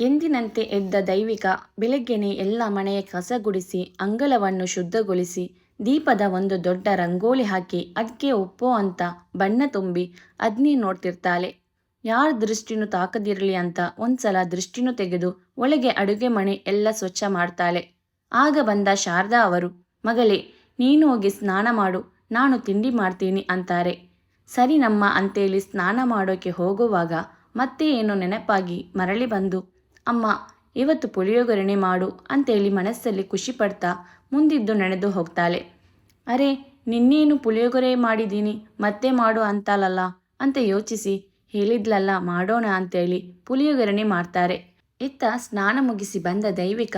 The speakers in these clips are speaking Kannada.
ಎಂದಿನಂತೆ ಎದ್ದ ದೈವಿಕ ಬೆಳಗ್ಗೆನೆ ಎಲ್ಲ ಮನೆಯ ಕಸ ಗುಡಿಸಿ ಅಂಗಳವನ್ನು ಶುದ್ಧಗೊಳಿಸಿ, ದೀಪದ ಒಂದು ದೊಡ್ಡ ರಂಗೋಲಿ ಹಾಕಿ ಅದಕ್ಕೆ ಒಪ್ಪೋ ಅಂತ ಬಣ್ಣ ತುಂಬಿ ಅದ್ನೇ ನೋಡ್ತಿರ್ತಾಳೆ. ಯಾರ ದೃಷ್ಟಿನೂ ತಾಕದಿರಲಿ ಅಂತ ಒಂದ್ಸಲ ದೃಷ್ಟಿನೂ ತೆಗೆದು ಒಳಗೆ ಅಡುಗೆ ಮನೆ ಎಲ್ಲ ಸ್ವಚ್ಛ ಮಾಡ್ತಾಳೆ. ಆಗ ಬಂದ ಶಾರದಾ ಅವರು, ಮಗಳೇ, ನೀನು ಹೋಗಿ ಸ್ನಾನ ಮಾಡು, ನಾನು ತಿಂಡಿ ಮಾಡ್ತೀನಿ ಅಂತಾರೆ. ಸರಿ ನಮ್ಮ ಅಂತೇಳಿ ಸ್ನಾನ ಮಾಡೋಕೆ ಹೋಗುವಾಗ ಮತ್ತೆ ಏನೋ ನೆನಪಾಗಿ ಮರಳಿ ಬಂದು ಅಮ್ಮ, ಇವತ್ತು ಪುಳಿಯೋಗರಣೆ ಮಾಡು ಅಂತೇಳಿ ಮನಸ್ಸಲ್ಲಿ ಖುಷಿ ಪಡ್ತಾ ಮುಂದಿದ್ದು ನಡೆದು ಹೋಗ್ತಾಳೆ. ಅರೆ, ನಿನ್ನೇನು ಪುಳಿಯೋಗರೆ ಮಾಡಿದ್ದೀನಿ ಮತ್ತೆ ಮಾಡು ಅಂತಾಳಲ್ಲ ಅಂತ ಯೋಚಿಸಿ ಹೇಳಿದ್ಲಲ್ಲ, ಮಾಡೋಣ ಅಂತೇಳಿ ಪುಳಿಯೋಗರಣೆ ಮಾಡ್ತಾರೆ. ಇತ್ತ ಸ್ನಾನ ಮುಗಿಸಿ ಬಂದ ದೈವಿಕ,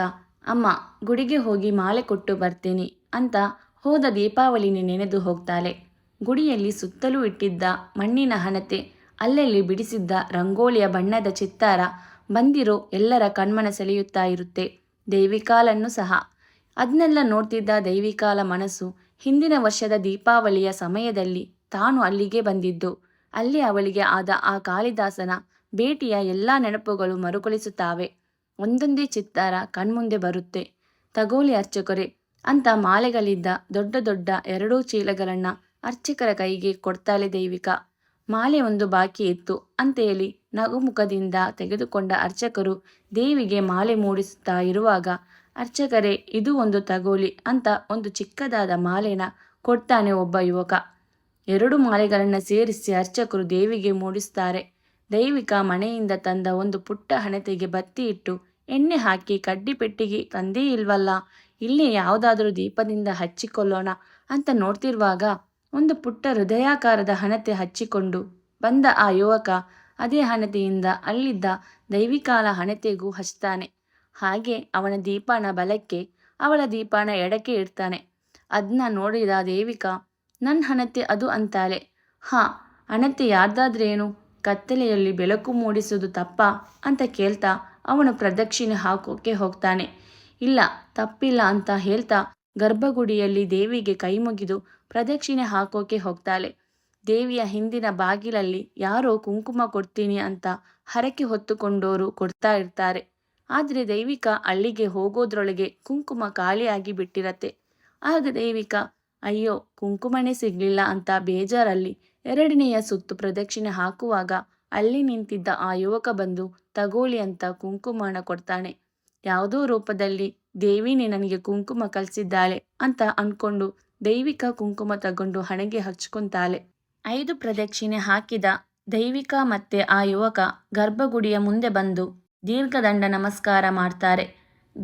ಅಮ್ಮ, ಗುಡಿಗೆ ಹೋಗಿ ಮಾಲೆ ಕೊಟ್ಟು ಬರ್ತೀನಿ ಅಂತ ಹೋದ ದೀಪಾವಳಿನಿ ನೆನೆದು ಹೋಗ್ತಾಳೆ. ಗುಡಿಯಲ್ಲಿ ಸುತ್ತಲೂ ಇಟ್ಟಿದ್ದ ಮಣ್ಣಿನ ಹಣತೆ, ಅಲ್ಲಲ್ಲಿ ಬಿಡಿಸಿದ್ದ ರಂಗೋಲಿಯ ಬಣ್ಣದ ಚಿತ್ತಾರ ಬಂದಿರೋ ಎಲ್ಲರ ಕಣ್ಮನ ಸೆಳೆಯುತ್ತಾ ಇರುತ್ತೆ. ದೈವಿಕಾಲನ್ನು ಸಹ. ಅದನ್ನೆಲ್ಲ ನೋಡ್ತಿದ್ದ ದೈವಿಕಾಲ ಮನಸ್ಸು ಹಿಂದಿನ ವರ್ಷದ ದೀಪಾವಳಿಯ ಸಮಯದಲ್ಲಿ ತಾನು ಅಲ್ಲಿಗೆ ಬಂದಿದ್ದು. ಅಲ್ಲಿ ಅವಳಿಗೆ ಆದ ಆ ಕಾಳಿದಾಸನ ಭೇಟಿಯ ಎಲ್ಲ ನೆನಪುಗಳು ಮರುಕಳಿಸುತ್ತಾವೆ. ಒಂದೊಂದೇ ಚಿತ್ತಾರ ಕಣ್ಮುಂದೆ ಬರುತ್ತೆ. ತಗೋಲಿ ಅರ್ಚಕರೆ, ಅಂತ ಮಾಲೆಗಳಿದ್ದ ದೊಡ್ಡ ದೊಡ್ಡ ಎರಡೂ ಚೀಲಗಳನ್ನ ಅರ್ಚಕರ ಕೈಗೆ ಕೊಡ್ತಾಳೆ ದೈವಿಕ. ಮಾಲೆ ಒಂದು ಬಾಕಿ ಇತ್ತು, ಅಂತ ಹೇಳಿ ನಗುಮುಖದಿಂದ ತೆಗೆದುಕೊಂಡ ಅರ್ಚಕರು ದೇವಿಗೆ ಮಾಲೆ ಮೂಡಿಸುತ್ತಾ ಇರುವಾಗ, ಅರ್ಚಕರೇ, ಇದು ಒಂದು ತಗೋಲಿ ಅಂತ ಒಂದು ಚಿಕ್ಕದಾದ ಮಾಲೆನ ಕೊಡ್ತಾನೆ ಒಬ್ಬ ಯುವಕ. ಎರಡು ಮಾಲೆಗಳನ್ನು ಸೇರಿಸಿ ಅರ್ಚಕರು ದೇವಿಗೆ ಮೂಡಿಸ್ತಾರೆ ದೈವಿಕ ಮನೆಯಿಂದ ತಂದ ಒಂದು ಪುಟ್ಟ ಹಣತೆಗೆ ಬತ್ತಿ ಇಟ್ಟು ಎಣ್ಣೆ ಹಾಕಿ ಕಡ್ಡಿ ಪೆಟ್ಟಿಗೆ, ತಂದೇ ಇಲ್ವಲ್ಲ, ಇಲ್ಲಿ ಯಾವುದಾದ್ರೂ ದೀಪದಿಂದ ಹಚ್ಚಿಕೊಳ್ಳೋಣ ಅಂತ ನೋಡ್ತಿರುವಾಗ ಒಂದು ಪುಟ್ಟ ಹೃದಯಾಕಾರದ ಹಣತೆ ಹಚ್ಚಿಕೊಂಡು ಬಂದ ಆ ಯುವಕ ಅದೇ ಹಣತೆಯಿಂದ ಅಲ್ಲಿದ್ದ ದೈವಿಕಾಲ ಹಣತೆಗೂ ಹಚ್ತಾನೆ. ಹಾಗೆ ಅವನ ದೀಪಾನ ಬಲಕ್ಕೆ ಅವಳ ದೀಪಾನ ಎಡಕ್ಕೆ ಇಡ್ತಾನೆ. ಅದನ್ನ ನೋಡಿದ ದೇವಿಕ ನನ್ನ ಹಣತೆ ಅದು ಅಂತಾಳೆ. ಹಾ, ಹಣತೆ ಯಾರ್ದಾದ್ರೇನು? ಕತ್ತಲೆಯಲ್ಲಿ ಬೆಳಕು ಮೂಡಿಸೋದು ತಪ್ಪ ಅಂತ ಕೇಳ್ತಾ ಅವನು ಪ್ರದಕ್ಷಿಣೆ ಹಾಕೋಕೆ ಹೋಗ್ತಾನೆ. ಇಲ್ಲ, ತಪ್ಪಿಲ್ಲ ಅಂತ ಹೇಳ್ತಾ ಗರ್ಭಗುಡಿಯಲ್ಲಿ ದೇವಿಗೆ ಕೈ ಮುಗಿದು ಪ್ರದಕ್ಷಿಣೆ ಹಾಕೋಕೆ ಹೋಗ್ತಾಳೆ. ದೇವಿಯ ಹಿಂದಿನ ಬಾಗಿಲಲ್ಲಿ ಯಾರೋ ಕುಂಕುಮ ಕೊಡ್ತೀನಿ ಅಂತ ಹರಕೆ ಹೊತ್ತುಕೊಂಡೋರು ಕೊಡ್ತಾ ಇರ್ತಾರೆ. ಆದರೆ ದೈವಿಕ ಅಲ್ಲಿಗೆ ಹೋಗೋದ್ರೊಳಗೆ ಕುಂಕುಮ ಖಾಲಿಯಾಗಿ ಬಿಟ್ಟಿರತ್ತೆ. ಆಗ ದೈವಿಕ, ಅಯ್ಯೋ, ಕುಂಕುಮನೇ ಸಿಗ್ಲಿಲ್ಲ ಅಂತ ಬೇಜಾರಲ್ಲಿ ಎರಡನೆಯ ಸುತ್ತು ಪ್ರದಕ್ಷಿಣೆ ಹಾಕುವಾಗ ಅಲ್ಲಿ ನಿಂತಿದ್ದ ಆ ಯುವಕ ಬಂದು ತಗೋಳಿ ಅಂತ ಕುಂಕುಮನ ಕೊಡ್ತಾನೆ. ಯಾವುದೋ ರೂಪದಲ್ಲಿ ದೇವಿನೇ ನನಗೆ ಕುಂಕುಮ ಕಲಿಸಿದ್ದಾಳೆ ಅಂತ ಅನ್ಕೊಂಡು ದೈವಿಕ ಕುಂಕುಮ ತಗೊಂಡು ಹಣೆಗೆ ಹಚ್ಕೊಂತಾಳೆ. ಐದು ಪ್ರದಕ್ಷಿಣೆ ಹಾಕಿದ ದೈವಿಕ ಮತ್ತೆ ಆ ಯುವಕ ಗರ್ಭಗುಡಿಯ ಮುಂದೆ ಬಂದು ದೀರ್ಘದಂಡ ನಮಸ್ಕಾರ ಮಾಡ್ತಾರೆ.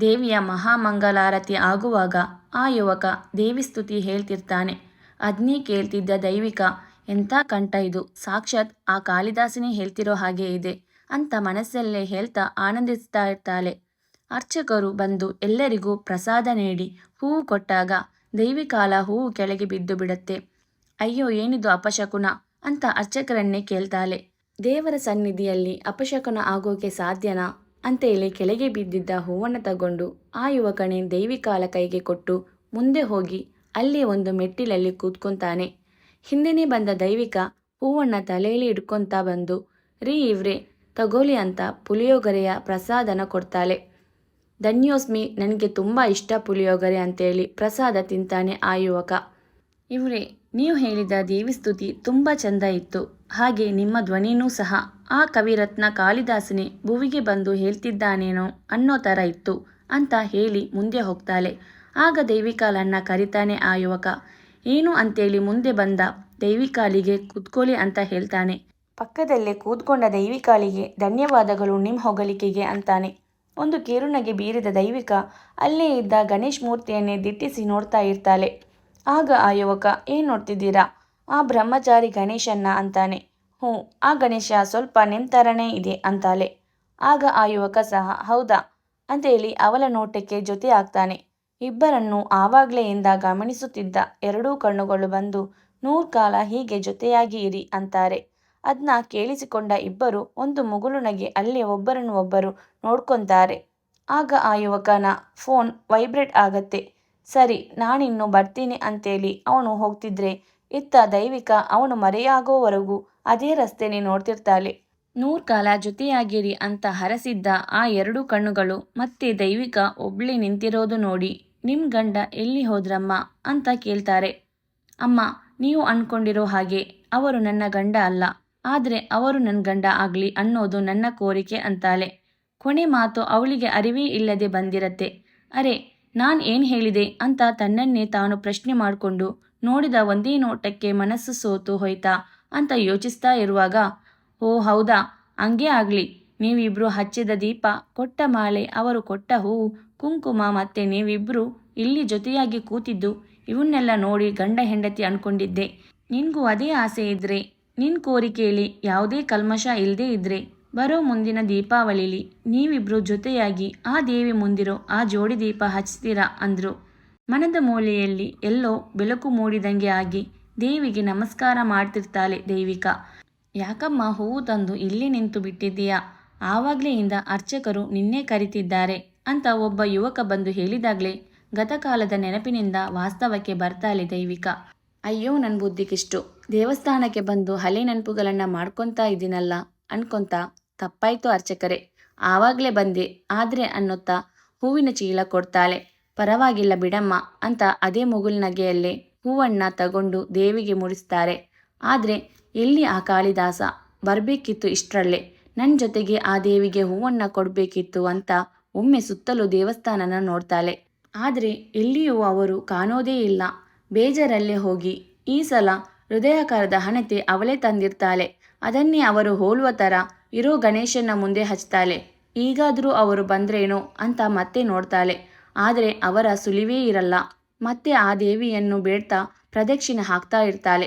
ದೇವಿಯ ಮಹಾಮಂಗಲಾರತಿ ಆಗುವಾಗ ಆ ಯುವಕ ದೇವಿ ಸ್ತುತಿ ಹೇಳ್ತಿರ್ತಾನೆ. ಅಗ್ನಿ ಕೇಳ್ತಿದ್ದ ದೈವಿಕ, ಎಂಥ ಕಂಠ ಇದು? ಸಾಕ್ಷಾತ್ ಆ ಕಾಳಿದಾಸನೇ ಹೇಳ್ತಿರೋ ಹಾಗೆ ಇದೆ ಅಂತ ಮನಸ್ಸಲ್ಲೇ ಹೇಳ್ತಾ ಆನಂದಿಸ್ತಾ ಇರ್ತಾಳೆ. ಅರ್ಚಕರು ಬಂದು ಎಲ್ಲರಿಗೂ ಪ್ರಸಾದ ನೀಡಿ ಹೂವು ಕೊಟ್ಟಾಗ ದೈವಿಕಾಲ ಹೂವು ಕೆಳಗೆ ಬಿದ್ದು ಬಿಡುತ್ತೆ. ಅಯ್ಯೋ, ಏನಿದು ಅಪಶಕುನ? ಅಂತ ಅರ್ಚಕರನ್ನೇ ಕೇಳ್ತಾಳೆ. ದೇವರ ಸನ್ನಿಧಿಯಲ್ಲಿ ಅಪಶಕುನ ಆಗೋಕೆ ಸಾಧ್ಯನಾ? ಅಂತೇಳಿ ಕೆಳಗೆ ಬಿದ್ದಿದ್ದ ಹೂವನ್ನು ತಗೊಂಡು ಆ ಯುವಕನೇ ದೈವಿಕಾಲ ಕೈಗೆ ಕೊಟ್ಟು ಮುಂದೆ ಹೋಗಿ ಅಲ್ಲಿ ಒಂದು ಮೆಟ್ಟಿಲಲ್ಲಿ ಕೂತ್ಕೊಂತಾನೆ. ಹಿಂದೆನೇ ಬಂದ ದೈವಿಕ ಹೂವನ್ನು ತಲೆಯಲ್ಲಿ ಇಡ್ಕೊಂತ ಬಂದು, ರೀ ಇವ್ರೆ ತಗೋಲಿ ಅಂತ ಪುಳಿಯೋಗರೆಯ ಪ್ರಸಾದನ ಕೊಡ್ತಾಳೆ. ಧನ್ಯೋಸ್ಮಿ, ನನಗೆ ತುಂಬ ಇಷ್ಟ ಪುಳಿಯೋಗರೆ ಅಂತೇಳಿ ಪ್ರಸಾದ ತಿಂತಾನೆ ಆ ಯುವಕ. ಇವ್ರೆ, ನೀವು ಹೇಳಿದ ದೇವಿಸ್ತುತಿ ತುಂಬ ಚಂದ ಇತ್ತು. ಹಾಗೆ ನಿಮ್ಮ ಧ್ವನಿನೂ ಸಹ. ಆ ಕವಿರತ್ನ ಕಾಳಿದಾಸನೇ ಭುವಿಗೆ ಬಂದು ಹೇಳ್ತಿದ್ದಾನೇನೋ ಅನ್ನೋ ಥರ ಇತ್ತು ಅಂತ ಹೇಳಿ ಮುಂದೆ ಹೋಗ್ತಾಳೆ. ಆಗ ದೈವಿಕಾಲನ್ನ ಕರಿತಾನೆ ಆ ಯುವಕ. ಏನು ಅಂತೇಳಿ ಮುಂದೆ ಬಂದ ದೈವಿಕಾಲಿಗೆ ಕೂತ್ಕೊಳ್ಳಿ ಅಂತ ಹೇಳ್ತಾನೆ. ಪಕ್ಕದಲ್ಲೇ ಕೂತ್ಕೊಂಡ ದೈವಿಕಾಳಿಗೆ ಧನ್ಯವಾದಗಳು ನಿಮ್ಮ ಹೊಗಳಿಕೆಗೆ ಅಂತಾನೆ. ಒಂದು ಕಿರುನಗೆ ಬೀರಿದ ದೈವಿಕ ಅಲ್ಲೇ ಇದ್ದ ಗಣೇಶ್ ಮೂರ್ತಿಯನ್ನೇ ದಿಟ್ಟಿಸಿ ನೋಡ್ತಾ ಇರ್ತಾಳೆ. ಆಗ ಆ ಯುವಕ, ಏನು ನೋಡ್ತಿದ್ದೀರಾ? ಆ ಬ್ರಹ್ಮಚಾರಿ ಗಣೇಶನ್ನ ಅಂತಾನೆ. ಹ್ಞೂ, ಆ ಗಣೇಶ ಸ್ವಲ್ಪ ನಿಮ್ಮ ಇದೆ, ಅಂತಾಳೆ. ಆಗ ಆ ಯುವಕ ಸಹ, ಹೌದಾ? ಅಂತೇಳಿ ಅವಳ ನೋಟಕ್ಕೆ ಜೊತೆ ಆಗ್ತಾನೆ. ಇಬ್ಬರನ್ನು ಆವಾಗಲೇ ಇಂದ ಗಮನಿಸುತ್ತಿದ್ದ ಎರಡೂ ಕಣ್ಣುಗಳು ಬಂದು, ನೂರು ಕಾಲ ಹೀಗೆ ಜೊತೆಯಾಗಿ ಇರಿ, ಅಂತಾರೆ. ಅದನ್ನ ಕೇಳಿಸಿಕೊಂಡ ಇಬ್ಬರು ಒಂದು ಮುಗುಳು ನಗೆ ಅಲ್ಲಿ ಒಬ್ಬರನ್ನು ಒಬ್ಬರು ನೋಡ್ಕೊಂತಾರೆ. ಆಗ ಆ ಯುವಕನ ಫೋನ್ ವೈಬ್ರೇಟ್ ಆಗತ್ತೆ. ಸರಿ, ನಾನಿನ್ನು ಬರ್ತೀನಿ ಅಂತೇಳಿ ಅವನು ಹೋಗ್ತಿದ್ರೆ, ಇತ್ತ ದೈವಿಕ ಅವನು ಮರೆಯಾಗೋವರೆಗೂ ಅದೇ ರಸ್ತೆನೇ ನೋಡ್ತಿರ್ತಾಳೆ. ನೂರ್ ಕಾಲ ಜೊತೆಯಾಗಿರಿ ಅಂತ ಹರಸಿದ್ದ ಆ ಎರಡು ಕಣ್ಣುಗಳು ಮತ್ತೆ ದೈವಿಕ ಒಬ್ಳಿ ನಿಂತಿರೋದು ನೋಡಿ ನಿಮ್ ಗಂಡ ಎಲ್ಲಿ ಹೋದ್ರಮ್ಮ ಅಂತ ಕೇಳ್ತಾರೆ. ಅಮ್ಮ, ನೀವು ಅನ್ಕೊಂಡಿರೋ ಹಾಗೆ ಅವರು ನನ್ನ ಗಂಡ ಅಲ್ಲ, ಆದ್ರೆ ಅವರು ನನ್ನ ಗಂಡ ಆಗ್ಲಿ ಅನ್ನೋದು ನನ್ನ ಕೋರಿಕೆ ಅಂತಾಳೆ. ಕೊನೆ ಮಾತು ಅವಳಿಗೆ ಅರಿವೇ ಇಲ್ಲದೆ ಬಂದಿರತ್ತೆ. ಅರೆ ನಾನ್ ಏನ್ ಹೇಳಿದೆ ಅಂತ ತನ್ನನ್ನೇ ತಾನು ಪ್ರಶ್ನೆ ಮಾಡಿಕೊಂಡು ನೋಡಿದ ಒಂದೇ ನೋಟಕ್ಕೆ ಮನಸ್ಸು ಸೋತು ಹೋಯ್ತಾ ಅಂತ ಯೋಚಿಸ್ತಾ ಇರುವಾಗ, ಓ ಹೌದಾ, ಹಂಗೇ ಆಗ್ಲಿ. ನೀವಿಬ್ರು ಹಚ್ಚಿದ ದೀಪ, ಕೊಟ್ಟ ಮಾಲೆ, ಅವರು ಕೊಟ್ಟ ಹೂವು, ಕುಂಕುಮ ಮತ್ತೆ ನೀವಿಬ್ರು ಇಲ್ಲಿ ಜೊತೆಯಾಗಿ ಕೂತಿದ್ದು, ಇವನ್ನೆಲ್ಲ ನೋಡಿ ಗಂಡ ಹೆಂಡತಿ ಅನ್ಕೊಂಡಿದ್ದೆ. ನಿನ್ಗೂ ಅದೇ ಆಸೆ ಇದ್ರೆ, ನಿನ್ ಕೋರಿಕೆಯಲ್ಲಿ ಯಾವುದೇ ಕಲ್ಮಶ ಇಲ್ಲದೆ ಇದ್ರೆ ಬರೋ ಮುಂದಿನ ದೀಪಾವಳಿಲಿ ನೀವಿಬ್ರು ಜೊತೆಯಾಗಿ ಆ ದೇವಿ ಮುಂದಿರೋ ಆ ಜೋಡಿ ದೀಪ ಹಚ್ತೀರಾ ಅಂದರು. ಮನದ ಮೂಲೆಯಲ್ಲಿ ಎಲ್ಲೋ ಬೆಳಕು ಮೂಡಿದಂಗೆ ಆಗಿ ದೇವಿಗೆ ನಮಸ್ಕಾರ ಮಾಡ್ತಿರ್ತಾಳೆ ದೈವಿಕ. ಯಾಕಮ್ಮ ಹೂವು ತಂದು ಇಲ್ಲಿ ನಿಂತು ಬಿಟ್ಟಿದ್ದೀಯಾ? ಇಂದ ಅರ್ಚಕರು ನಿನ್ನೆ ಕರಿತಿದ್ದಾರೆ ಅಂತ ಒಬ್ಬ ಯುವಕ ಬಂದು ಹೇಳಿದಾಗಲೇ ಗತಕಾಲದ ನೆನಪಿನಿಂದ ವಾಸ್ತವಕ್ಕೆ ಬರ್ತಾಳೆ ದೈವಿಕ. ಅಯ್ಯೋ ನನ್ನ ಬುದ್ಧಿಗಿಷ್ಟು ದೇವಸ್ಥಾನಕ್ಕೆ ಬಂದು ಹಳೆ ನೆನಪುಗಳನ್ನು ಮಾಡ್ಕೊತಾ ಇದ್ದೀನಲ್ಲ, ಅನ್ಕೊಂತ ತಪ್ಪಾಯ್ತು ಅರ್ಚಕರೇ. ಆವಾಗ್ಲೇ ಬಂದೆ. ಆದ್ರೆ ಅನ್ನುತ್ತಾ ಹೂವಿನ ಚೀಲ ಕೊಡ್ತಾಳೆ. ಪರವಾಗಿಲ್ಲ ಬಿಡಮ್ಮ ಅಂತ ಅದೇ ಮುಗುಲ್ನಗೆಯಲ್ಲೇ ಹೂವನ್ನ ತಗೊಂಡು ದೇವಿಗೆ ಮುಡಿಸ್ತಾರೆ. ಆದ್ರೆ ಎಲ್ಲಿ ಆ ಕಾಳಿದಾಸ? ಬರ್ಬೇಕಿತ್ತು ಇಷ್ಟರಲ್ಲೇ. ನನ್ನ ಜೊತೆಗೆ ಆ ದೇವಿಗೆ ಹೂವನ್ನ ಕೊಡ್ಬೇಕಿತ್ತು ಅಂತ ಒಮ್ಮೆ ಸುತ್ತಲೂ ದೇವಸ್ಥಾನನ ನೋಡ್ತಾಳೆ. ಆದ್ರೆ ಎಲ್ಲಿಯೂ ಅವರು ಕಾಣೋದೇ ಇಲ್ಲ. ಬೇಜಾರಲ್ಲೇ ಹೋಗಿ ಈ ಸಲ ಹೃದಯಾಕಾರದ ಹಣತೆ ಅವಳೇ ತಂದಿರ್ತಾಳೆ. ಅದನ್ನೇ ಅವರು ಹೋಲುವ ಥರ ಇರೋ ಗಣೇಶನ ಮುಂದೆ ಹಚ್ತಾಳೆ. ಈಗಾದರೂ ಅವರು ಬಂದ್ರೇನೋ ಅಂತ ಮತ್ತೆ ನೋಡ್ತಾಳೆ. ಆದರೆ ಅವರ ಸುಲಿವೇ ಇರಲ್ಲ. ಮತ್ತೆ ಆ ದೇವಿಯನ್ನು ಬೇಡ್ತಾ ಪ್ರದಕ್ಷಿಣೆ ಹಾಕ್ತಾ ಇರ್ತಾಳೆ.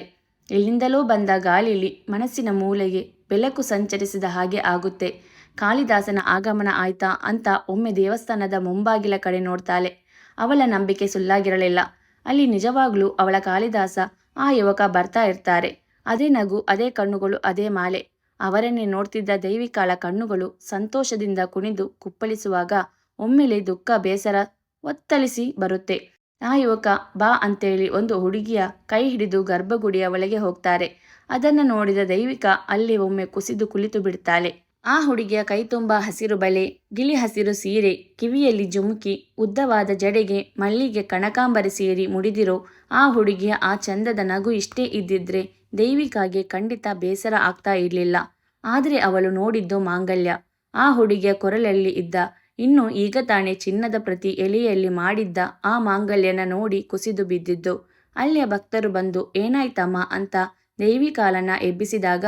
ಎಲ್ಲಿಂದಲೋ ಬಂದ ಗಾಳಿಲಿ ಮನಸ್ಸಿನ ಮೂಲೆಗೆ ಬೆಳಕು ಸಂಚರಿಸಿದ ಹಾಗೆ ಆಗುತ್ತೆ. ಕಾಳಿದಾಸನ ಆಗಮನ ಆಯ್ತಾ ಅಂತ ಒಮ್ಮೆ ದೇವಸ್ಥಾನದ ಮುಂಬಾಗಿಲ ಕಡೆ ನೋಡ್ತಾಳೆ. ಅವಳ ನಂಬಿಕೆ ಸುಳ್ಳಾಗಿರಲಿಲ್ಲ. ಅಲ್ಲಿ ನಿಜವಾಗ್ಲೂ ಅವಳ ಕಾಳಿದಾಸ ಆ ಯುವಕ ಬರ್ತಾ ಇರ್ತಾರೆ. ಅದೇ ನಗು, ಅದೇ ಕಣ್ಣುಗಳು, ಅದೇ ಮಾಲೆ. ಅವರನ್ನೇ ನೋಡ್ತಿದ್ದ ದೈವಿಕಾಳ ಕಣ್ಣುಗಳು ಸಂತೋಷದಿಂದ ಕುಣಿದು ಕುಪ್ಪಳಿಸುವಾಗ ಒಮ್ಮೆಲೆ ದುಃಖ ಬೇಸರ ಒತ್ತಲಿಸಿ ಬರುತ್ತೆ. ಆ ಯುವಕ, ಬಾ ಅಂತೇಳಿ ಒಂದು ಹುಡುಗಿಯ ಕೈ ಹಿಡಿದು ಗರ್ಭಗುಡಿಯ ಒಳಗೆ ಹೋಗ್ತಾರೆ. ಅದನ್ನು ನೋಡಿದ ದೈವಿಕ ಅಲ್ಲಿ ಒಮ್ಮೆ ಕುಸಿದು ಕುಳಿತು ಬಿಡ್ತಾಳೆ. ಆ ಹುಡುಗಿಯ ಕೈ ತುಂಬ ಹಸಿರು ಬಳೆ, ಗಿಳಿ ಹಸಿರು ಸೀರೆ, ಕಿವಿಯಲ್ಲಿ ಜುಮುಕಿ, ಉದ್ದವಾದ ಜಡೆಗೆ, ಮಲ್ಲಿಗೆ ಕಣಕಾಂಬರಿ ಸೇರಿ ಮುಡಿದಿರೋ ಆ ಹುಡುಗಿಯ ಆ ಚಂದದ ನಗು ಇಷ್ಟೇ ಇದ್ದಿದ್ರೆ ದೈವಿಕಾಗೆ ಖಂಡಿತ ಬೇಸರ ಆಗ್ತಾ ಇರಲಿಲ್ಲ. ಆದರೆ ಅವಳು ನೋಡಿದ್ದು ಮಾಂಗಲ್ಯ. ಆ ಹುಡುಗಿಯ ಕೊರಲಲ್ಲಿ ಇದ್ದ, ಇನ್ನು ಈಗ ತಾನೇ ಚಿನ್ನದ ಪ್ರತಿ ಎಲೆಯಲ್ಲಿ ಮಾಡಿದ್ದ ಆ ಮಾಂಗಲ್ಯನ ನೋಡಿ ಕುಸಿದು ಬಿದ್ದಿದ್ದು. ಅಲ್ಲಿಯ ಭಕ್ತರು ಬಂದು, ಏನಾಯ್ತಮ್ಮ? ಅಂತ ದೈವಿಕಾಲನ್ನ ಎಬ್ಬಿಸಿದಾಗ,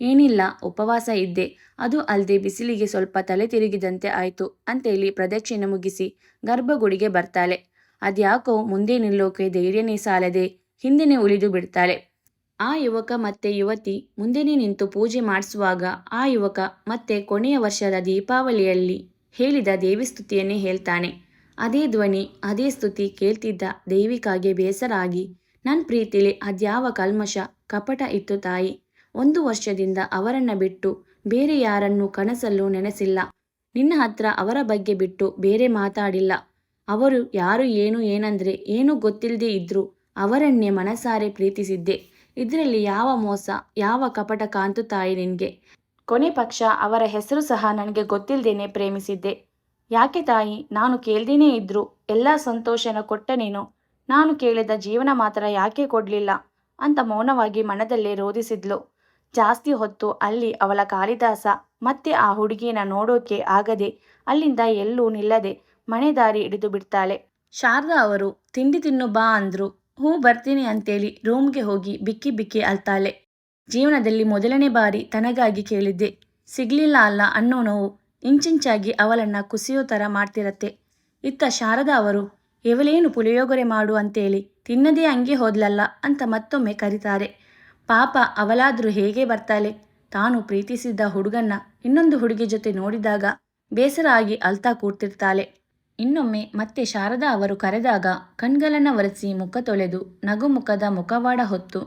ಏನಿಲ್ಲ, ಉಪವಾಸ ಇದ್ದೆ. ಅದು ಅಲ್ಲದೆ ಬಿಸಿಲಿಗೆ ಸ್ವಲ್ಪ ತಲೆ ತಿರುಗಿದಂತೆ ಆಯ್ತು ಅಂತೇಳಿ ಪ್ರದಕ್ಷಿಣೆ ಮುಗಿಸಿ ಗರ್ಭಗುಡಿಗೆ ಬರ್ತಾಳೆ. ಅದ್ಯಾಕೋ ಮುಂದೆ ನಿಲ್ಲೋಕೆ ಧೈರ್ಯನೇ ಸಾಲದೆ ಹಿಂದೆನೇ ಉಳಿದು ಬಿಡ್ತಾಳೆ. ಆ ಯುವಕ ಮತ್ತೆ ಯುವತಿ ಮುಂದೆನೇ ನಿಂತು ಪೂಜೆ ಮಾಡಿಸುವಾಗ ಆ ಯುವಕ ಮತ್ತೆ ಕೊನೆಯ ವರ್ಷದ ದೀಪಾವಳಿಯಲ್ಲಿ ಹೇಳಿದ ದೇವಿ ಸ್ತುತಿಯನ್ನೇ ಹೇಳ್ತಾನೆ. ಅದೇ ಧ್ವನಿ, ಅದೇ ಸ್ತುತಿ ಕೇಳ್ತಿದ್ದ ದೇವಿಕಾಗೆ ಬೇಸರ ಆಗಿ ನನ್ನ ಪ್ರೀತಿಲಿ ಅದ್ಯಾವ ಕಲ್ಮಶ, ಕಪಟ ಇತ್ತು ತಾಯಿ. ಒಂದು ವರ್ಷದಿಂದ ಅವರನ್ನ ಬಿಟ್ಟು ಬೇರೆ ಯಾರನ್ನು ಕನಸಲ್ಲೂ ನೆನೆಸಿಲ್ಲ. ನಿನ್ನ ಹತ್ರ ಅವರ ಬಗ್ಗೆ ಬಿಟ್ಟು ಬೇರೆ ಮಾತಾಡಿಲ್ಲ. ಅವರು ಯಾರು, ಏನು, ಏನಂದ್ರೆ, ಏನು ಗೊತ್ತಿಲ್ಲದೆ ಇದ್ರು ಅವರನ್ನೇ ಮನಸಾರೆ ಪ್ರೀತಿಸಿದ್ದೆ. ಇದರಲ್ಲಿ ಯಾವ ಮೋಸ ಯಾವ ಕಪಟ ಕಾಂತು ತಾಯಿ ನಿನಗೆ? ಕೊನೆ ಪಕ್ಷ ಅವರ ಹೆಸರು ಸಹ ನನಗೆ ಗೊತ್ತಿಲ್ಲದೇನೆ ಪ್ರೇಮಿಸಿದ್ದೆ. ಯಾಕೆ ತಾಯಿ ನಾನು ಕೇಳ್ದೇನೇ ಇದ್ರು ಎಲ್ಲ ಸಂತೋಷನ ಕೊಟ್ಟ ನೀನು. ನಾನು ಕೇಳಿದ ಜೀವನ ಮಾತ್ರ ಯಾಕೆ ಕೊಡಲಿಲ್ಲ? ಅಂತ ಮೌನವಾಗಿ ಮನದಲ್ಲೇ ರೋಧಿಸಿದ್ಲು ಜಾಸ್ತಿ ಹೊತ್ತು ಅಲ್ಲಿ ಅವಳ ಕಾಳಿದಾಸ ಮತ್ತೆ ಆ ಹುಡುಗಿನ ನೋಡೋಕೆ ಆಗದೆ ಅಲ್ಲಿಂದ ಎಲ್ಲೂ ನಿಲ್ಲದೆ ಮನೆ ದಾರಿ ಹಿಡಿದು ಬಿಡ್ತಾಳೆ. ಶಾರದಾ ಅವರು ತಿಂಡಿ ತಿನ್ನು ಬಾ ಅಂದ್ರು. ಹೂ ಬರ್ತೀನಿ ಅಂತೇಳಿ ರೂಮ್ಗೆ ಹೋಗಿ ಬಿಕ್ಕಿ ಬಿಕ್ಕಿ ಅಳ್ತಾಳೆ. ಜೀವನದಲ್ಲಿ ಮೊದಲನೇ ಬಾರಿ ತನಗಾಗಿ ಕೇಳಿದ್ದೆ. ಸಿಗ್ಲಿಲ್ಲ ಅಲ್ಲ ಅನ್ನೋ ನೋವು. ಇಂಚಿಂಚಾಗಿ ಅವಳನ್ನ ಕುಸಿಯೋ ಥರ ಮಾಡ್ತಿರತ್ತೆ. ಇತ್ತ ಶಾರದಾ ಅವರು ಎವಲೇನು ಪುಳಿಯೋಗರೆ ಮಾಡು ಅಂತೇಳಿ, ತಿನ್ನದೇ ಹಂಗೆ ಹೋದ್ಲಲ್ಲ? ಅಂತ ಮತ್ತೊಮ್ಮೆ ಕರೀತಾರೆ. ಪಾಪ ಅವಳಾದ್ರೂ ಹೇಗೆ ಬರ್ತಾಳೆ? ತಾನು ಪ್ರೀತಿಸಿದ್ದ ಹುಡುಗನ್ನ ಇನ್ನೊಂದು ಹುಡುಗಿ ಜೊತೆ ನೋಡಿದಾಗ ಬೇಸರ ಆಗಿ ಅಳ್ತಾ ಕೂರ್ತಿರ್ತಾಳೆ. ಇನ್ನೊಮ್ಮೆ ಮತ್ತೆ ಶಾರದಾ ಅವರು ಕರೆದಾಗ ಕಣ್ಗಳನ್ನು ಒರೆಸಿ ಮುಖ ತೊಳೆದು ನಗು ಮುಖದ ಮುಖವಾಡ ಹೊತ್ತು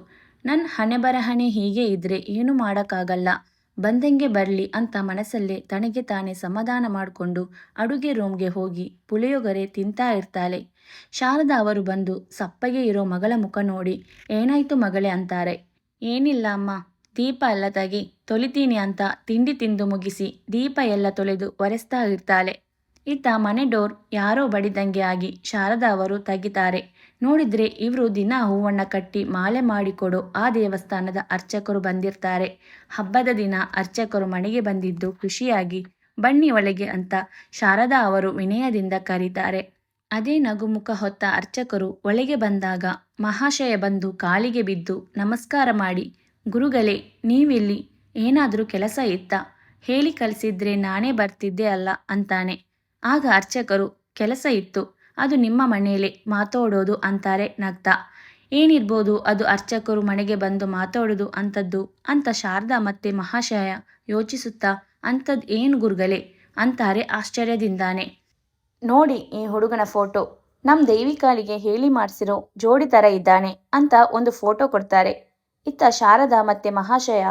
ನನ್ನ ಹಣೆ ಬರಹಣೆ ಹೀಗೆ ಇದ್ರೆ ಏನು ಮಾಡೋಕ್ಕಾಗಲ್ಲ, ಬಂದಂಗೆ ಬರಲಿ ಅಂತ ಮನಸ್ಸಲ್ಲೇ ತನಗೆ ತಾನೇ ಸಮಾಧಾನ ಮಾಡಿಕೊಂಡು ಅಡುಗೆ ರೂಮ್ಗೆ ಹೋಗಿ ಪುಳಿಯೋಗರೆ ತಿಂತಾ ಇರ್ತಾಳೆ. ಶಾರದಾ ಅವರು ಬಂದು ಸಪ್ಪಗೆ ಇರೋ ಮಗಳ ಮುಖ ನೋಡಿ, ಏನಾಯ್ತು ಮಗಳೇ ಅಂತಾರೆ. ಏನಿಲ್ಲ ಅಮ್ಮ, ದೀಪ ಎಲ್ಲ ತಗಿ, ತೊಳಿತೀನಿ ಅಂತ ತಿಂಡಿ ತಿಂದು ಮುಗಿಸಿ ದೀಪ ಎಲ್ಲ ತೊಳೆದು ಒರೆಸ್ತಾ ಇರ್ತಾಳೆ. ಇತ್ತ ಮನೆ ಡೋರ್ ಯಾರೋ ಬಡಿದಂಗೆ ಆಗಿ ಶಾರದಾ ಅವರು ತೆಗಿತಾರೆ ನೋಡಿದ್ರೆ ಇವರು ದಿನ ಹೂವಣ್ಣ ಕಟ್ಟಿ ಮಾಲೆ ಮಾಡಿಕೊಡೋ ಆ ದೇವಸ್ಥಾನದ ಅರ್ಚಕರು ಬಂದಿರ್ತಾರೆ. ಹಬ್ಬದ ದಿನ ಅರ್ಚಕರು ಮನೆಗೆ ಬಂದಿದ್ದು ಖುಷಿಯಾಗಿ ಬನ್ನಿ ಒಳಗೆ ಅಂತ ಶಾರದಾ ಅವರು ವಿನಯದಿಂದ ಕರೀತಾರೆ. ಅದೇ ನಗುಮುಖ ಹೊತ್ತ ಅರ್ಚಕರು ಒಳಗೆ ಬಂದಾಗ ಮಹಾಶಯ ಬಂದು ಕಾಲಿಗೆ ಬಿದ್ದು ನಮಸ್ಕಾರ ಮಾಡಿ, ಗುರುಗಳೇ, ನೀವಿಲ್ಲಿ ಏನಾದರೂ ಕೆಲಸ ಇತ್ತ? ಹೇಳಿ ಕಲಿಸಿದ್ರೆ ನಾನೇ ಬರ್ತಿದ್ದೆ ಅಲ್ಲ ಅಂತಾನೆ. ಆಗ ಅರ್ಚಕರು ಕೆಲಸ ಇತ್ತು. ಅದು ನಿಮ್ಮ ಮನೆಯಲ್ಲಿ ಮಾತಾಡೋದು ಅಂತಾರೆ ನಗ್ತಾ. ಏನಿರ್ಬೋದು ಅದು ಅರ್ಚಕರು ಮನೆಗೆ ಬಂದು ಮಾತಾಡೋದು ಅಂಥದ್ದು. ಅಂತ ಶಾರದಾ ಮತ್ತೆ ಮಹಾಶಯ ಯೋಚಿಸುತ್ತಾ ಅಂಥದ್ದು ಏನು ಗುರುಗಳೇ ಅಂತಾರೆ ಆಶ್ಚರ್ಯದಿಂದಾನೆ. ನೋಡಿ ಈ ಹುಡುಗನ ಫೋಟೋ. ನಮ್ಮ ದೈವಿಕಾಲಿಗೆ ಹೇಳಿ ಮಾಡಿಸಿರೋ ಜೋಡಿ ಥರ ಇದ್ದಾನೆ ಅಂತ ಒಂದು ಫೋಟೋ ಕೊಡ್ತಾರೆ. ಇತ್ತ ಶಾರದಾ ಮತ್ತೆ ಮಹಾಶಯ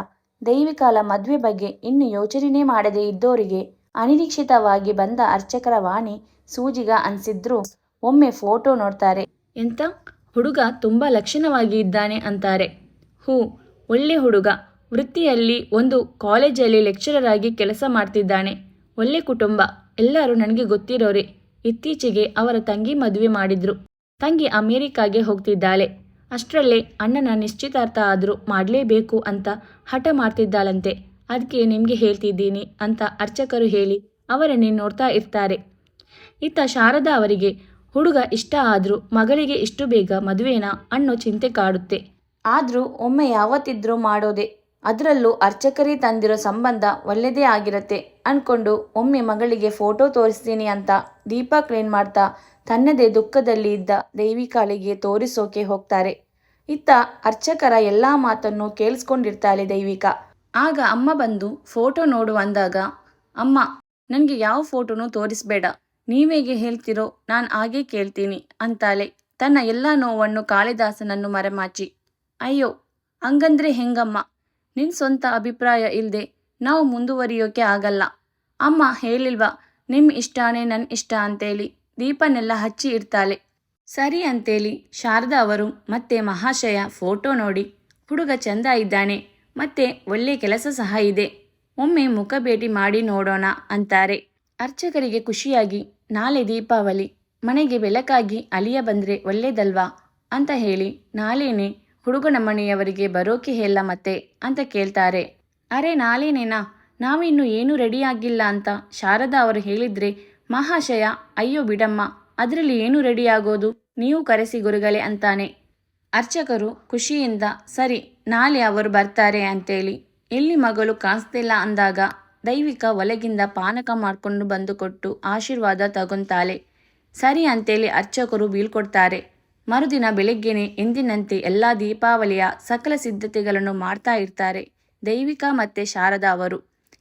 ದೈವಿಕಾಲ ಮದುವೆ ಬಗ್ಗೆ ಇನ್ನು ಯೋಚನೆ ಮಾಡದೇ ಇದ್ದೋರಿಗೆ ಅನಿರೀಕ್ಷಿತವಾಗಿ ಬಂದ ಅರ್ಚಕರ ವಾಣಿ ಸೂಜಿಗ ಅನ್ಸಿದ್ರು, ಒಮ್ಮೆ ಫೋಟೋ ನೋಡ್ತಾರೆ. ಎಂತ? ಹುಡುಗ ತುಂಬ ಲಕ್ಷಣವಾಗಿ ಇದ್ದಾನೆ ಅಂತಾರೆ. ಹೂ, ಒಳ್ಳೆ ಹುಡುಗ. ವೃತ್ತಿಯಲ್ಲಿ ಒಂದು ಕಾಲೇಜಲ್ಲಿ ಲೆಕ್ಚರರ್ ಆಗಿ ಕೆಲಸ ಮಾಡ್ತಿದ್ದಾನೆ. ಒಳ್ಳೆ ಕುಟುಂಬ. ಎಲ್ಲರೂ ನನಗೆ ಗೊತ್ತಿರೋರೆ. ಇತ್ತೀಚೆಗೆ ಅವರ ತಂಗಿ ಮದುವೆ ಮಾಡಿದ್ರು. ತಂಗಿ ಅಮೇರಿಕಾಗೆ ಹೋಗ್ತಿದ್ದಾಳೆ. ಅಷ್ಟರಲ್ಲೇ ಅಣ್ಣನ ನಿಶ್ಚಿತಾರ್ಥ ಆದರೂ ಮಾಡಲೇಬೇಕು ಅಂತ ಹಠ ಮಾಡ್ತಿದ್ದಾಳಂತೆ. ಅದಕ್ಕೆ ನಿಮಗೆ ಹೇಳ್ತಿದ್ದೀನಿ ಅಂತ ಅರ್ಚಕರು ಹೇಳಿ ಅವರನ್ನೇ ನೋಡ್ತಾ ಇರ್ತಾರೆ. ಇತ್ತ ಶಾರದಾ ಅವರಿಗೆ, ಹುಡುಗ ಇಷ್ಟ ಆದರೂ ಮಗಳಿಗೆ ಇಷ್ಟು ಬೇಗ ಮದುವೆನಾ? ಅನ್ನೋ ಚಿಂತೆ ಕಾಡುತ್ತೆ. ಆದರೂ ಒಮ್ಮೆ ಯಾವತ್ತಿದ್ರೂ ಮಾಡೋದೆ, ಅದರಲ್ಲೂ ಅರ್ಚಕರೇ ತಂದಿರೋ ಸಂಬಂಧ ಒಳ್ಳೆಯದೇ ಆಗಿರತ್ತೆ ಅಂದ್ಕೊಂಡು ಒಮ್ಮೆ ಮಗಳಿಗೆ ಫೋಟೋ ತೋರಿಸ್ತೀನಿ ಅಂತ ದೀಪ ಕ್ಲೀನ್ ಮಾಡ್ತಾ ತನ್ನದೇ ದುಃಖದಲ್ಲಿ ಇದ್ದ ದೈವಿಕಾಳಿಗೆ ತೋರಿಸೋಕೆ ಹೋಗ್ತಾರೆ. ಇತ್ತ ಅರ್ಚಕರ ಎಲ್ಲ ಮಾತನ್ನು ಕೇಳಿಸ್ಕೊಂಡಿರ್ತಾಳೆ ದೈವಿಕ. ಆಗ ಅಮ್ಮ ಬಂದು ಫೋಟೋ ನೋಡು ಅಂದಾಗ, ಅಮ್ಮ, ನನಗೆ ಯಾವ ಫೋಟೋನೂ ತೋರಿಸ್ಬೇಡ. ನೀವೇಗೆ ಹೇಳ್ತಿರೋ ನಾನು ಹಾಗೆ ಕೇಳ್ತೀನಿ ಅಂತಾಳೆ ತನ್ನ ಎಲ್ಲ ನೋವನ್ನು ಕಾಳಿದಾಸನನ್ನು ಮರೆಮಾಚಿ. ಅಯ್ಯೋ, ಹಂಗಂದ್ರೆ ಹೆಂಗಮ್ಮ? ನಿನ್ನ ಸ್ವಂತ ಅಭಿಪ್ರಾಯ ಇಲ್ಲದೆ ನಾವು ಮುಂದುವರಿಯೋಕೆ ಆಗಲ್ಲ. ಅಮ್ಮ ಹೇಳಿಲ್ವಾ ನಿಮ್ಮ ಇಷ್ಟನೇ ನನ್ನ ಇಷ್ಟ ಅಂತೇಳಿ ದೀಪನೆಲ್ಲ ಹಚ್ಚಿ ಇರ್ತಾಳೆ. ಸರಿ ಅಂತೇಳಿ ಶಾರದಾ ಅವರು ಮತ್ತೆ ಮಹಾಶಯ ಫೋಟೋ ನೋಡಿ ಹುಡುಗ ಚಂದ ಇದ್ದಾನೆ. ಮತ್ತೆ ಒಳ್ಳೆ ಕೆಲಸ ಸಹ ಇದೆ. ಒಮ್ಮೆ ಮುಖ ಭೇಟಿ ಮಾಡಿ ನೋಡೋಣ ಅಂತಾರೆ. ಅರ್ಚಕರಿಗೆ ಖುಷಿಯಾಗಿ, ನಾಳೆ ದೀಪಾವಳಿ, ಮನೆಗೆ ಬೆಳಕಾಗಿ ಅಲಿಯ ಬಂದರೆ ಒಳ್ಳೇದಲ್ವಾ? ಅಂತ ಹೇಳಿ, ನಾಳೆನೇ ಹುಡುಗನ ಮನೆಯವರಿಗೆ ಬರೋಕೆ ಹೇಳ ಮತ್ತೆ ಅಂತ ಕೇಳ್ತಾರೆ. ಅರೆ ನಾಳೆನೇನಾ? ನಾವಿನ್ನು ಏನೂ ರೆಡಿಯಾಗಿಲ್ಲ ಅಂತ ಶಾರದಾ ಅವರು ಹೇಳಿದ್ರೆ, ಮಹಾಶಯ, ಅಯ್ಯೋ ಬಿಡಮ್ಮ, ಅದರಲ್ಲಿ ಏನು ರೆಡಿಯಾಗೋದು ನೀವು ಕರೆಸಿ ಗುರುಗಳೇ ಅಂತಾನೆ. ಅರ್ಚಕರು ಖುಷಿಯಿಂದ, ಸರಿ ನಾಳೆ ಅವರು ಬರ್ತಾರೆ ಅಂತೇಳಿ. ಎಲ್ಲಿ ಮಗಳು ಕಾಣಿಸ್ತಿಲ್ಲ ಅಂದಾಗ ದೈವಿಕ ಒಲೆಗಿಂದ ಪಾನಕ ಮಾಡಿಕೊಂಡು ಬಂದು ಕೊಟ್ಟು ಆಶೀರ್ವಾದ ತಗೊಂತಾಳೆ. ಸರಿ ಅಂತೇಳಿ ಅರ್ಚಕರು ಬೀಳ್ಕೊಡ್ತಾರೆ. ಮರುದಿನ ಬೆಳಗ್ಗೆನೆ ಎಂದಿನಂತೆ ಎಲ್ಲ ದೀಪಾವಳಿಯ ಸಕಲ ಸಿದ್ಧತೆಗಳನ್ನು ಮಾಡ್ತಾ ಇರ್ತಾರೆ ದೈವಿಕ ಮತ್ತೆ ಶಾರದಾ ಅವರು.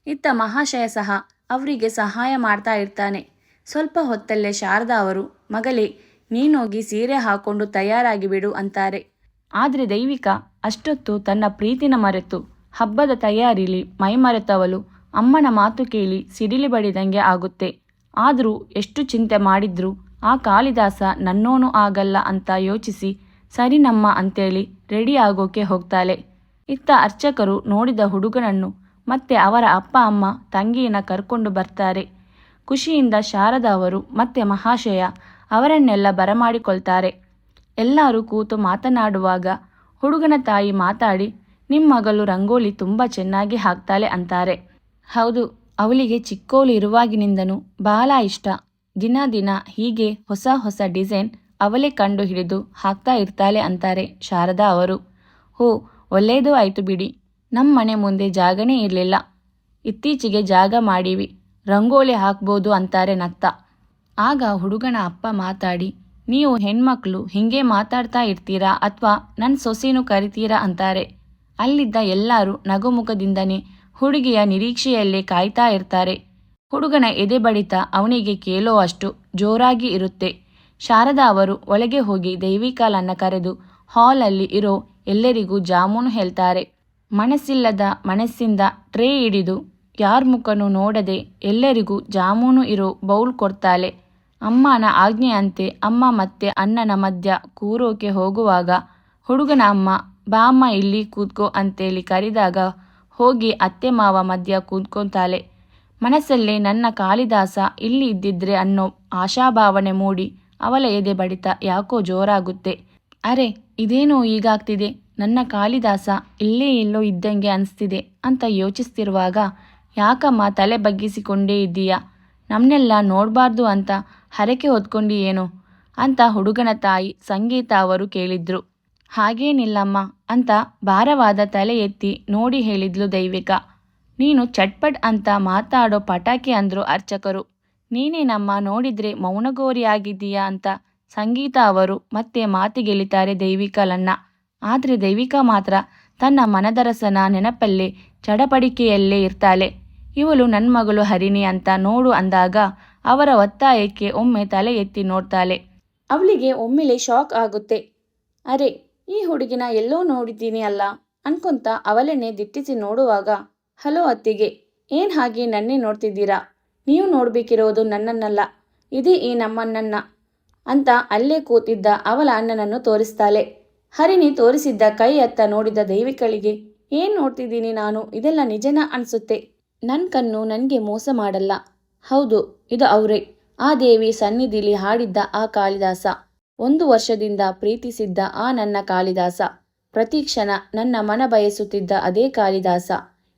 ಇತ್ತ ಮಹಾಶಯ ಸಹ ಅವರಿಗೆ ಸಹಾಯ ಮಾಡ್ತಾ ಇರ್ತಾನೆ. ಸ್ವಲ್ಪ ಹೊತ್ತಲ್ಲೇ ಶಾರದಾ ಅವರು, ಮಗಳೇ, ನೀನೋಗಿ ಸೀರೆ ಹಾಕೊಂಡು ತಯಾರಾಗಿ ಬಿಡು ಅಂತಾರೆ. ಆದರೆ ದೈವಿಕ ಅಷ್ಟೊತ್ತು ತನ್ನ ಪ್ರೀತಿನ ಮರೆತು ಹಬ್ಬದ ತಯಾರಿಲಿ ಮೈಮರೆತವಳು ಅಮ್ಮನ ಮಾತು ಕೇಳಿ ಸಿಡಿಲಿ ಬಡಿದಂಗೆ ಆಗುತ್ತೆ. ಆದರೂ ಎಷ್ಟು ಚಿಂತೆ ಮಾಡಿದ್ರೂ ಆ ಕಾಳಿದಾಸ ನನ್ನೋನು ಆಗಲ್ಲ ಅಂತ ಯೋಚಿಸಿ ಸರಿ ನಮ್ಮ ಅಂತೇಳಿ ರೆಡಿ ಆಗೋಕೆ ಹೋಗ್ತಾಳೆ. ಇತ್ತ ಅರ್ಚಕರು ನೋಡಿದ ಹುಡುಗನನ್ನು ಮತ್ತೆ ಅವರ ಅಪ್ಪ ಅಮ್ಮ ತಂಗಿಯನ್ನ ಕರ್ಕೊಂಡು ಬರ್ತಾರೆ. ಖುಷಿಯಿಂದ ಶಾರದಾ ಅವರು ಮತ್ತೆ ಮಹಾಶಯ ಅವರನ್ನೆಲ್ಲ ಬರಮಾಡಿಕೊಳ್ತಾರೆ. ಎಲ್ಲರೂ ಕೂತು ಮಾತನಾಡುವಾಗ ಹುಡುಗನ ತಾಯಿ ಮಾತಾಡಿ ನಿಮ್ಮ ಮಗಳು ರಂಗೋಲಿ ತುಂಬ ಚೆನ್ನಾಗಿ ಹಾಕ್ತಾಳೆ ಅಂತಾರೆ. ಹೌದು, ಅವಳಿಗೆ ಚಿಕ್ಕೋಲು ಇರುವಾಗಿನಿಂದನೂ ಬಹಳ ಇಷ್ಟ. ದಿನ ದಿನ ಹೀಗೆ ಹೊಸ ಹೊಸ ಡಿಸೈನ್ ಅವಳೇ ಕಂಡು ಹಿಡಿದು ಹಾಕ್ತಾ ಇರ್ತಾಳೆ ಅಂತಾರೆ ಶಾರದಾ ಅವರು. ಹೋ, ಒಳ್ಳೆಯದು ಆಯಿತು ಬಿಡಿ. ನಮ್ಮ ಮನೆ ಮುಂದೆ ಜಾಗನೇ ಇರಲಿಲ್ಲ. ಇತ್ತೀಚೆಗೆ ಜಾಗ ಮಾಡೀವಿ. ರಂಗೋಲಿ ಹಾಕ್ಬೋದು ಅಂತಾರೆ ನಕ್ತ ಆಗ ಹುಡುಗನ ಅಪ್ಪ ಮಾತಾಡಿ ನೀವು ಹೆಣ್ಮಕ್ಳು ಹಿಂಗೆ ಮಾತಾಡ್ತಾ ಇರ್ತೀರಾ ಅಥವಾ ನನ್ನ ಸೊಸೆನೂ ಕರಿತೀರಾ ಅಂತಾರೆ. ಅಲ್ಲಿದ್ದ ಎಲ್ಲರೂ ನಗುಮುಖದಿಂದನೇ ಹುಡುಗಿಯ ನಿರೀಕ್ಷೆಯಲ್ಲೇ ಕಾಯ್ತಾ ಇರ್ತಾರೆ. ಹುಡುಗನ ಎದೆ ಬಡಿತ ಅವನಿಗೆ ಕೇಳೋ ಅಷ್ಟು ಜೋರಾಗಿ ಇರುತ್ತೆ. ಶಾರದಾ ಅವರು ಒಳಗೆ ಹೋಗಿ ದೈವಿಕಾಲನ್ನ ಕರೆದು ಹಾಲಲ್ಲಿ ಇರೋ ಎಲ್ಲರಿಗೂ ಜಾಮೂನು ಹೇಳ್ತಾರೆ. ಮನಸ್ಸಿಲ್ಲದ ಮನಸ್ಸಿಂದ ಟ್ರೇ ಹಿಡಿದು ಯಾರ ಮುಖನೂ ನೋಡದೆ ಎಲ್ಲರಿಗೂ ಜಾಮೂನು ಇರೋ ಬೌಲ್ ಕೊಡ್ತಾಳೆ. ಅಮ್ಮನ ಆಜ್ಞೆಯಂತೆ ಅಮ್ಮ ಮತ್ತೆ ಅಣ್ಣನ ಮಧ್ಯ ಕೂರೋಕೆ ಹೋಗುವಾಗ, ಹುಡುಗನ ಅಮ್ಮ ಬಾಮ್ಮ ಇಲ್ಲಿ ಕೂತ್ಕೋ ಅಂತೇಳಿ ಕರೆದಾಗ ಹೋಗಿ ಅತ್ತೆ ಮಾವ ಮಧ್ಯ ಕೂತ್ಕೊಂತಾಳೆ. ಮನಸ್ಸಲ್ಲೇ, ನನ್ನ ಕಾಳಿದಾಸ ಇಲ್ಲಿ ಇದ್ದಿದ್ರೆ ಅನ್ನೋ ಆಶಾಭಾವನೆ ಮೂಡಿ ಅವಳ ಎದೆ ಬಡಿತ ಯಾಕೋ ಜೋರಾಗುತ್ತೆ. ಅರೆ, ಇದೇನೋ ಈಗಾಗ್ತಿದೆ ನನ್ನ ಕಾಳಿದಾಸ ಇಲ್ಲೇ ಎಲ್ಲೋ ಇದ್ದಂಗೆ ಅನಿಸ್ತಿದೆ ಅಂತ ಯೋಚಿಸ್ತಿರುವಾಗ, ಯಾಕಮ್ಮ ತಲೆ ಬಗ್ಗಿಸಿಕೊಂಡೇ ಇದ್ದೀಯಾ? ನಮ್ಮನ್ನೆಲ್ಲ ನೋಡಬಾರ್ದು ಅಂತ ಹರಕೆ ಹೊತ್ಕೊಂಡು ಏನು ಅಂತ ಹುಡುಗನ ತಾಯಿ ಸಂಗೀತ ಅವರು ಕೇಳಿದ್ರು. ಹಾಗೇನಿಲ್ಲಮ್ಮ ಅಂತ ಭಾರವಾದ ತಲೆ ಎತ್ತಿ ನೋಡಿ ಹೇಳಿದ್ಲು ದೈವಿಕ. ನೀನು ಚಟ್ಪಟ್ ಅಂತ ಮಾತಾಡೋ ಪಟಾಕಿ ಅಂದ್ರು ಅರ್ಚಕರು. ನೀನೇನಮ್ಮ ನೋಡಿದ್ರೆ ಮೌನಗೋರಿ ಆಗಿದ್ದೀಯಾ ಅಂತ ಸಂಗೀತ ಅವರು ಮತ್ತೆ ಮಾತಿಗೆಳಿತಾರೆ ದೈವಿಕಲನ್ನ ಆದರೆ ದೈವಿಕ ಮಾತ್ರ ತನ್ನ ಮನದರಸನ ನೆನಪಲ್ಲೇ, ಚಡಪಡಿಕೆಯಲ್ಲೇ ಇರ್ತಾಳೆ. ಇವಳು ನನ್ನ ಮಗಳು ಹರಿಣಿ ಅಂತ ನೋಡು ಅಂದಾಗ ಅವರ ಒತ್ತಾಯಕ್ಕೆ ಒಮ್ಮೆ ತಲೆ ಎತ್ತಿ ನೋಡ್ತಾಳೆ. ಅವಳಿಗೆ ಒಮ್ಮೆಲೆ ಶಾಕ್ ಆಗುತ್ತೆ. ಅರೆ, ಈ ಹುಡುಗಿನ ಎಲ್ಲೋ ನೋಡಿದ್ದೀನಿ ಅಲ್ಲ? ಅನ್ಕೊಂತ ಅವಳನ್ನೇ ದಿಟ್ಟಿಸಿ ನೋಡುವಾಗ, ಹಲೋ ಅತ್ತಿಗೆ, ಏನ್ ಹಾಗೆ ನನ್ನೇ ನೋಡ್ತಿದ್ದೀರಾ? ನೀವು ನೋಡ್ಬೇಕಿರೋದು ನನ್ನನ್ನಲ್ಲ, ಇದೇ ಈ ನಮ್ಮಣ್ಣನ್ನ ಅಂತ ಅಲ್ಲೇ ಕೂತಿದ್ದ ಅವಳ ಅಣ್ಣನನ್ನು ತೋರಿಸ್ತಾಳೆ. ಹರಿಣಿ ತೋರಿಸಿದ್ದ ಕೈ ಅತ್ತ ನೋಡಿದ ದೈವಿಕಳಿಗೆ, ಏನ್ ನೋಡ್ತಿದ್ದೀನಿ ನಾನು? ಇದೆಲ್ಲ ನಿಜನ ಅನ್ಸುತ್ತೆ. ನನ್ನ ಕಣ್ಣು ನನಗೆ ಮೋಸ ಮಾಡಲ್ಲ. ಹೌದು ಇದು ಅವರೇ. ಆ ದೇವಿ ಸನ್ನಿಧಿಲಿ ಹಾಡಿದ್ದ ಆ ಕಾಳಿದಾಸ. ಒಂದು ವರ್ಷದಿಂದ ಪ್ರೀತಿಸಿದ್ದ ಆ ನನ್ನ ಕಾಳಿದಾಸ. ಪ್ರತಿ ಕ್ಷಣ ನನ್ನ ಮನ ಬಯಸುತ್ತಿದ್ದ ಅದೇ ಕಾಳಿದಾಸ.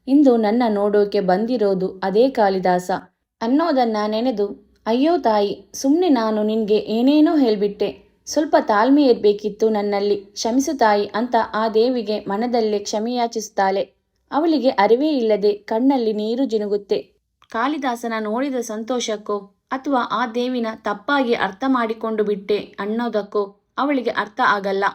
ಇಂದು ನನ್ನ ನೋಡೋಕೆ ಬಂದಿರೋದು ಅದೇ ಕಾಳಿದಾಸ. ಅನ್ನೋದನ್ನ ನೆನೆದು, ಅಯ್ಯೋ ತಾಯಿ ಸುಮ್ಮನೆ ನಾನು ನಿನಗೆ ಏನೇನೋ ಹೇಳ್ಬಿಟ್ಟೆ. ಸ್ವಲ್ಪ ತಾಳ್ಮೆ ಇರಬೇಕಿತ್ತು ನನ್ನಲ್ಲಿ, ಕ್ಷಮಿಸು ತಾಯಿ ಅಂತ ಆ ದೇವಿಗೆ ಮನದಲ್ಲೇ ಕ್ಷಮೆಯಾಚಿಸುತ್ತಾಳೆ ಅವಳಿಗೆ ಅರಿವೇ ಇಲ್ಲದೆ ಕಣ್ಣಲ್ಲಿ ನೀರು ಜಿನುಗುತ್ತೆ. ಕಾಳಿದಾಸನ ನೋಡಿದ ಸಂತೋಷಕ್ಕೋ ಅಥವಾ ಆ ದೇವಿನ ತಪ್ಪಾಗಿ ಅರ್ಥ ಮಾಡಿಕೊಂಡು ಬಿಟ್ಟೆ ಅನ್ನೋದಕ್ಕೋ ಅವಳಿಗೆ ಅರ್ಥ ಆಗಲ್ಲ.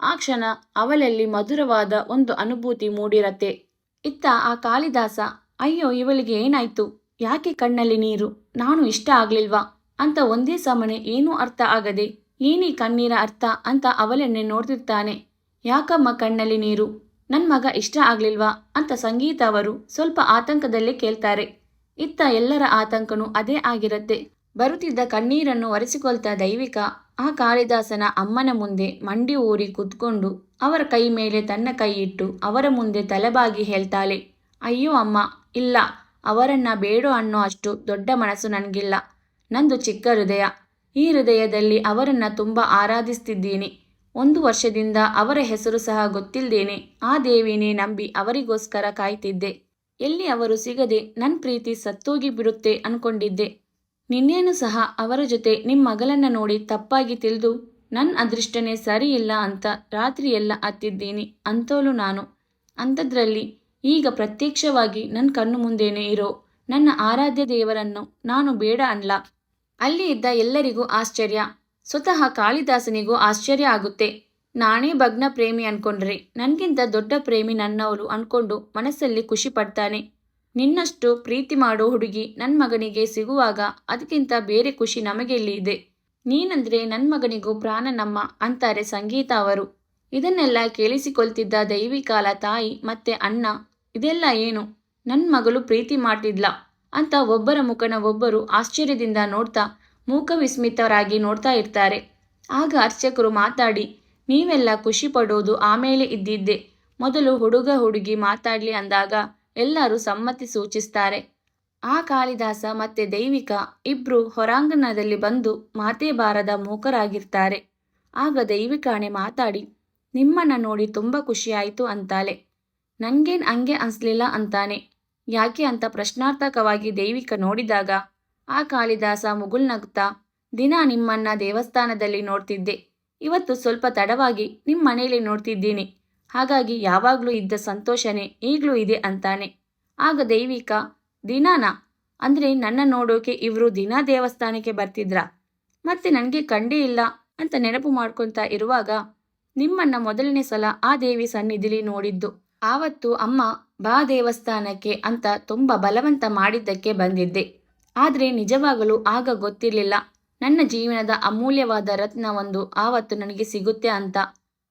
ಆ ಕ್ಷಣ ಅವಳಲ್ಲಿ ಮಧುರವಾದ ಒಂದು ಅನುಭೂತಿ ಮೂಡಿರತ್ತೆ. ಇತ್ತ ಆ ಕಾಳಿದಾಸ, ಅಯ್ಯೋ, ಇವಳಿಗೆ ಏನಾಯ್ತು? ಯಾಕೆ ಕಣ್ಣಲ್ಲಿ ನೀರು? ನಾನು ಇಷ್ಟ ಆಗ್ಲಿಲ್ವಾ ಅಂತ ಒಂದೇ ಸಮನೆ, ಏನೂ ಅರ್ಥ ಆಗದೆ, ಏನೀ ಕಣ್ಣೀರ ಅರ್ಥ ಅಂತ ಅವಳನ್ನೇ ನೋಡ್ತಿರ್ತಾನೆ. ಯಾಕಮ್ಮ ಕಣ್ಣಲ್ಲಿ ನೀರು? ನನ್ನ ಮಗ ಇಷ್ಟ ಆಗ್ಲಿಲ್ವಾ ಅಂತ ಸಂಗೀತ ಅವರು ಸ್ವಲ್ಪ ಆತಂಕದಲ್ಲೇ ಕೇಳ್ತಾರೆ. ಇತ್ತ ಎಲ್ಲರ ಆತಂಕನೂ ಅದೇ ಆಗಿರತ್ತೆ. ಬರುತ್ತಿದ್ದ ಕಣ್ಣೀರನ್ನು ಒರೆಸಿಕೊಳ್ತಾ ದೈವಿಕ, ಆ ಕಾಳಿದಾಸನ ಅಮ್ಮನ ಮುಂದೆ ಮಂಡಿ ಊರಿ ಕುತ್ಕೊಂಡು ಅವರ ಕೈ ಮೇಲೆ ತನ್ನ ಕೈ ಇಟ್ಟು ಅವರ ಮುಂದೆ ತಲೆಬಾಗಿ ಹೇಳ್ತಾಳೆ, ಅಯ್ಯೋ ಅಮ್ಮ, ಇಲ್ಲ, ಅವರನ್ನ ಬೇಡೋ ಅನ್ನೋ ಅಷ್ಟು ದೊಡ್ಡ ಮನಸ್ಸು ನನಗಿಲ್ಲ. ನಂದು ಚಿಕ್ಕ ಹೃದಯ. ಈ ಹೃದಯದಲ್ಲಿ ಅವರನ್ನ ತುಂಬ ಆರಾಧಿಸ್ತಿದ್ದೀನಿ. ಒಂದು ವರ್ಷದಿಂದ ಅವರ ಹೆಸರು ಸಹ ಗೊತ್ತಿಲ್ದೇನೆ ಆ ದೇವಿನೇ ನಂಬಿ ಅವರಿಗೋಸ್ಕರ ಕಾಯ್ತಿದ್ದೆ. ಎಲ್ಲಿ ಅವರು ಸಿಗದೆ ನನ್ನ ಪ್ರೀತಿ ಸತ್ತೋಗಿ ಬಿಡುತ್ತೆ ಅನ್ಕೊಂಡಿದ್ದೆ. ನಿನ್ನೇನು ಸಹ ಅವರ ಜೊತೆ ನಿಮ್ಮ ಮಗಳನ್ನ ನೋಡಿ ತಪ್ಪಾಗಿ ತಿಳಿದು ನನ್ನ ಅದೃಷ್ಟನೇ ಸರಿಯಿಲ್ಲ ಅಂತ ರಾತ್ರಿಯೆಲ್ಲ ಅತ್ತಿದ್ದೀನಿ ಅಂತೋಲು ನಾನು. ಅಂಥದ್ರಲ್ಲಿ ಈಗ ಪ್ರತ್ಯಕ್ಷವಾಗಿ ನನ್ನ ಕಣ್ಣು ಮುಂದೇನೆ ಇರೋ ನನ್ನ ಆರಾಧ್ಯ ದೇವರನ್ನು ನಾನು ಬೇಡ ಅನ್ಲ. ಅಲ್ಲಿ ಇದ್ದ ಎಲ್ಲರಿಗೂ ಆಶ್ಚರ್ಯ. ಸ್ವತಃ ಕಾಳಿದಾಸನಿಗೂ ಆಶ್ಚರ್ಯ ಆಗುತ್ತೆ. ನಾನೇ ಭಗ್ನ ಪ್ರೇಮಿ ಅನ್ಕೊಂಡ್ರೆ ನನಗಿಂತ ದೊಡ್ಡ ಪ್ರೇಮಿ ನನ್ನವಳು ಅನ್ಕೊಂಡು ಮನಸ್ಸಲ್ಲಿ ಖುಷಿ ಪಡ್ತಾನೆ. ನಿನ್ನಷ್ಟು ಪ್ರೀತಿ ಮಾಡೋ ಹುಡುಗಿ ನನ್ನ ಮಗನಿಗೆ ಸಿಗುವಾಗ ಅದಕ್ಕಿಂತ ಬೇರೆ ಖುಷಿ ನಮಗೆಲ್ಲಿ ಇದೆ. ನೀನಂದ್ರೆ ನನ್ನ ಮಗನಿಗೂ ಪ್ರಾಣ ನಮ್ಮ ಅಂತಾರೆ ಸಂಗೀತ ಅವರು. ಇದನ್ನೆಲ್ಲ ಕೇಳಿಸಿಕೊಳ್ತಿದ್ದ ದೈವಿಕಾಲ ತಾಯಿ ಮತ್ತೆ ಅಣ್ಣ, ಇದೆಲ್ಲ ಏನು? ನನ್ನ ಮಗಳು ಪ್ರೀತಿ ಮಾಡ್ತಿದ್ಲ? ಅಂತ ಒಬ್ಬರ ಮುಖನ ಒಬ್ಬರು ಆಶ್ಚರ್ಯದಿಂದ ನೋಡ್ತಾ ಮೂಕ ವಿಸ್ಮಿತರಾಗಿ ನೋಡ್ತಾ ಇರ್ತಾರೆ. ಆಗ ಅರ್ಚಕರು ಮಾತಾಡಿ ನೀವೆಲ್ಲ ಖುಷಿ ಪಡೋದು ಆಮೇಲೆ ಇದ್ದಿದ್ದೆ. ಮೊದಲು ಹುಡುಗ ಹುಡುಗಿ ಮಾತಾಡ್ಲಿ ಅಂದಾಗ ಎಲ್ಲರೂ ಸಮ್ಮತಿ ಸೂಚಿಸ್ತಾರೆ. ಆ ಕಾಳಿದಾಸ ಮತ್ತೆ ದೈವಿಕ ಇಬ್ರು ಹೊರಾಂಗಣದಲ್ಲಿ ಬಂದು ಮಾತೇ ಬಾರದ ಮೂಕರಾಗಿರ್ತಾರೆ. ಆಗ ದೈವಿಕಾಣೆ ಮಾತಾಡಿ, ನಿಮ್ಮನ್ನ ನೋಡಿ ತುಂಬ ಖುಷಿಯಾಯಿತು ಅಂತಾಳೆ. ನಂಗೇನ್ ಹಂಗೆ ಅನ್ಸ್ಲಿಲ್ಲ ಅಂತಾನೆ. ಯಾಕೆ ಅಂತ ಪ್ರಶ್ನಾರ್ಥಕವಾಗಿ ದೈವಿಕ ನೋಡಿದಾಗ ಆ ಕಾಳಿದಾಸ ಮುಗುಳ್ನಗುತ್ತಾ ದಿನ ನಿಮ್ಮನ್ನ ದೇವಸ್ಥಾನದಲ್ಲಿ ನೋಡ್ತಿದ್ದೆ. ಇವತ್ತು ಸ್ವಲ್ಪ ತಡವಾಗಿ ನಿಮ್ಮ ಮನೆಯಲ್ಲಿ ನೋಡ್ತಿದ್ದೀನಿ. ಹಾಗಾಗಿ ಯಾವಾಗಲೂ ಇದ್ದ ಸಂತೋಷನೇ ಈಗಲೂ ಇದೆ ಅಂತಾನೆ. ಆಗ ದೈವಿಕ, ದಿನಾನ? ಅಂದರೆ ನನ್ನ ನೋಡೋಕೆ ಇವರು ದಿನಾ ದೇವಸ್ಥಾನಕ್ಕೆ ಬರ್ತಿದ್ರ? ಮತ್ತೆ ನನಗೆ ಕಂಡೇ ಇಲ್ಲ ಅಂತ ನೆನಪು ಮಾಡ್ಕೊತಾ ಇರುವಾಗ ನಿಮ್ಮನ್ನ ಮೊದಲನೇ ಸಲ ಆ ದೇವಿ ಸನ್ನಿಧಿಲಿ ನೋಡಿದ್ದು. ಆವತ್ತು ಅಮ್ಮ ಬಾ ದೇವಸ್ಥಾನಕ್ಕೆ ಅಂತ ತುಂಬ ಬಲವಂತ ಮಾಡಿದ್ದಕ್ಕೆ ಬಂದಿದ್ದೆ. ಆದರೆ ನಿಜವಾಗಲೂ ಆಗ ಗೊತ್ತಿರಲಿಲ್ಲ. ನನ್ನ ಜೀವನದ ಅಮೂಲ್ಯವಾದ ರತ್ನ ಒಂದು ಆವತ್ತು ನನಗೆ ಸಿಗುತ್ತೆ ಅಂತ.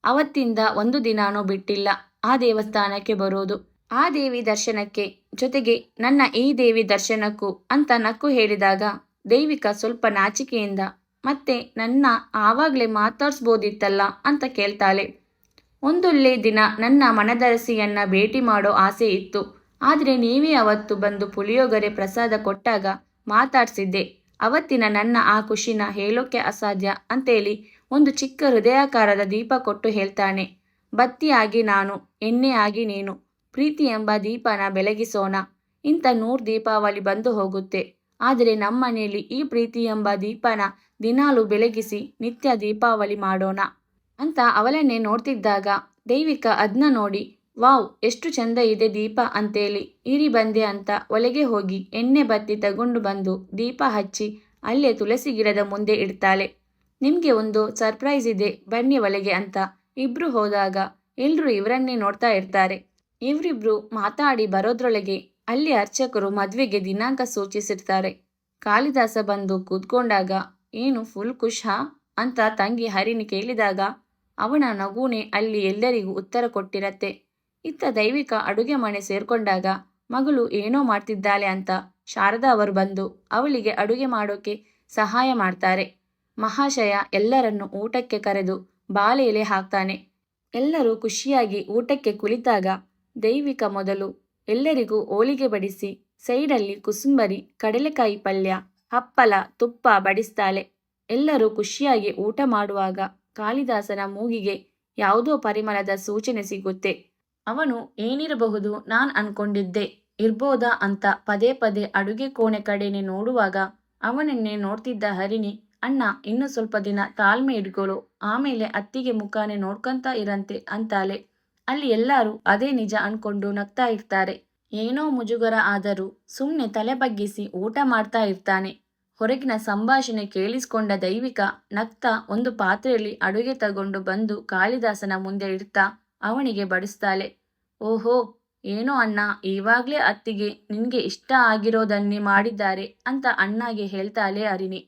ಅವತ್ತಿಂದ ಒಂದು ದಿನಾನೂ ಬಿಟ್ಟಿಲ್ಲ. ಆ ದೇವಸ್ಥಾನಕ್ಕೆ ಬರೋದು. ಆ ದೇವಿ ದರ್ಶನಕ್ಕೆ ಜೊತೆಗೆ ನನ್ನ ಈ ದೇವಿ ದರ್ಶನಕ್ಕೂ ಅಂತ ನಕ್ಕು ಹೇಳಿದಾಗ ದೈವಿಕ ಸ್ವಲ್ಪ ನಾಚಿಕೆಯಿಂದ ಮತ್ತೆ ನನ್ನ ಆವಾಗಲೇ ಮಾತಾಡ್ಸ್ಬೋದಿತ್ತಲ್ಲ ಅಂತ ಕೇಳ್ತಾಳೆ. ಒಂದೊಳ್ಳೆ ದಿನ ನನ್ನ ಮನದರಸಿಯನ್ನ ಭೇಟಿ ಮಾಡೋ ಆಸೆ ಇತ್ತು. ಆದರೆ ನೀವೇ ಅವತ್ತು ಬಂದು ಪುಳಿಯೋಗರೆ ಪ್ರಸಾದ ಕೊಟ್ಟಾಗ ಮಾತಾಡ್ಸಿದ್ದೆ. ಅವತ್ತಿನ ನನ್ನ ಆ ಖುಷಿನ ಹೇಳೋಕೆ ಅಸಾಧ್ಯ ಅಂತೇಳಿ ಒಂದು ಚಿಕ್ಕ ಹೃದಯಾಕಾರದ ದೀಪ ಕೊಟ್ಟು ಹೇಳ್ತಾನೆ, ಬತ್ತಿಯಾಗಿ ನಾನು ಎಣ್ಣೆಯಾಗಿ ನೀನು, ಪ್ರೀತಿ ಎಂಬ ದೀಪನ ಬೆಳಗಿಸೋಣ. ಇಂಥ ನೂರು ದೀಪಾವಳಿ ಬಂದು ಹೋಗುತ್ತೆ. ಆದರೆ ನಮ್ಮನೆಯಲ್ಲಿ ಈ ಪ್ರೀತಿ ಎಂಬ ದೀಪನ ದಿನಾಲು ಬೆಳಗಿಸಿ ನಿತ್ಯ ದೀಪಾವಳಿ ಮಾಡೋಣ ಅಂತ ಅವಳನ್ನೇ ನೋಡ್ತಿದ್ದಾಗ ದೈವಿಕ ಅದ್ನ ನೋಡಿ ವಾವ್, ಎಷ್ಟು ಚಂದ ಇದೆ ದೀಪ ಅಂತೇಳಿ. ಇರಿ ಬಂದೆ ಅಂತ ಒಳಗೆ ಹೋಗಿ ಎಣ್ಣೆ ಬತ್ತಿ ತಗೊಂಡು ಬಂದು ದೀಪ ಹಚ್ಚಿ ಅಲ್ಲೇ ತುಳಸಿ ಗಿಡದ ಮುಂದೆ ಇಡ್ತಾಳೆ. ನಿಮಗೆ ಒಂದು ಸರ್ಪ್ರೈಸ್ ಇದೆ, ಬನ್ನಿ ಒಳಗೆ ಅಂತ ಇಬ್ರು ಹೋದಾಗ ಎಲ್ರೂ ಇವರನ್ನೇ ನೋಡ್ತಾ ಇರ್ತಾರೆ. ಇವರಿಬ್ರು ಮಾತಾಡಿ ಬರೋದ್ರೊಳಗೆ ಅಲ್ಲಿ ಅರ್ಚಕರು ಮದುವೆಗೆ ದಿನಾಂಕ ಸೂಚಿಸಿರ್ತಾರೆ. ಕಾಳಿದಾಸ ಬಂದು ಕೂತ್ಕೊಂಡಾಗ, ಏನು ಫುಲ್ ಖುಷ್ಹಾ ಅಂತ ತಂಗಿ ಹರಿಣಿ ಕೇಳಿದಾಗ, ಅವನ ನಗುನೆ ಅಲ್ಲಿ ಎಲ್ಲರಿಗೂ ಉತ್ತರ ಕೊಟ್ಟಿರತ್ತೆ. ಇತ್ತ ದೈವಿಕ ಅಡುಗೆ ಮನೆ ಸೇರ್ಕೊಂಡಾಗ ಮಗಳು ಏನೋ ಮಾಡ್ತಿದ್ದಾಳೆ ಅಂತ ಶಾರದಾ ಅವರು ಬಂದು ಅವಳಿಗೆ ಅಡುಗೆ ಮಾಡೋಕೆ ಸಹಾಯ ಮಾಡ್ತಾರೆ. ಮಹಾಶಯ ಎಲ್ಲರನ್ನು ಊಟಕ್ಕೆ ಕರೆದು ಬಾಳೆ ಎಲೆ ಹಾಕ್ತಾನೆ. ಎಲ್ಲರೂ ಖುಷಿಯಾಗಿ ಊಟಕ್ಕೆ ಕುಳಿತಾಗ ದೈವಿಕ ಮೊದಲು ಎಲ್ಲರಿಗೂ ಹೋಳಿಗೆ ಬಡಿಸಿ ಸೈಡಲ್ಲಿ ಕುಸುಂಬರಿ, ಕಡಲೆಕಾಯಿ ಪಲ್ಯ ಹಪ್ಪಲ ತುಪ್ಪ ಬಡಿಸ್ತಾಳೆ. ಎಲ್ಲರೂ ಖುಷಿಯಾಗಿ ಊಟ ಮಾಡುವಾಗ ಕಾಳಿದಾಸನ ಮೂಗಿಗೆ ಯಾವುದೋ ಪರಿಮಳದ ಸೂಚನೆ ಸಿಗುತ್ತೆ. ಅವನು ಏನಿರಬಹುದು ನಾನ್ ಅನ್ಕೊಂಡಿದ್ದೆ, ಇರ್ಬೋದಾ ಅಂತ ಪದೇ ಪದೇ ಅಡುಗೆ ಕೋಣೆ ಕಡೆನೆ ನೋಡುವಾಗ ಅವನನ್ನೇ ನೋಡ್ತಿದ್ದ ಹರಿಣಿ, ಅಣ್ಣ, ಇನ್ನು ಸ್ವಲ್ಪ ದಿನ ತಾಳ್ಮೆ ಇಟ್ಕೊಳ್ಳು ಆಮೇಲೆ ಅತ್ತಿಗೆ ಮುಖಾನೆ ನೋಡ್ಕೊಂತ ಇರಂತೆ ಅಂತಾಳೆ. ಅಲ್ಲಿ ಎಲ್ಲರೂ ಅದೇ ನಿಜ ಅನ್ಕೊಂಡು ನಗ್ತಾ ಇರ್ತಾರೆ. ಏನೋ ಮುಜುಗರ ಆದರೂ ಸುಮ್ಮನೆ ತಲೆ ಬಗ್ಗಿಸಿ ಊಟ ಮಾಡ್ತಾ ಇರ್ತಾನೆ. ಹೊರಗಿನ ಸಂಭಾಷಣೆ ಕೇಳಿಸ್ಕೊಂಡ ದೈವಿಕ ನಗ್ತಾ ಒಂದು ಪಾತ್ರೆಯಲ್ಲಿ ಅಡುಗೆ ತಗೊಂಡು ಬಂದು ಕಾಳಿದಾಸನ ಮುಂದೆ ಇಡ್ತಾ ಅವನಿಗೆ ಬಡಿಸ್ತಾಳೆ. ಓಹೋ, ಏನೋ ಅಣ್ಣ, ಈವಾಗ್ಲೇ ಅತ್ತಿಗೆ ನಿನ್ಗೆ ಇಷ್ಟ ಆಗಿರೋದನ್ನೇ ಮಾಡಿದ್ದಾರೆ ಅಂತ ಅಣ್ಣಗೆ ಹೇಳ್ತಾಳೆ ಅರಿಣಿ.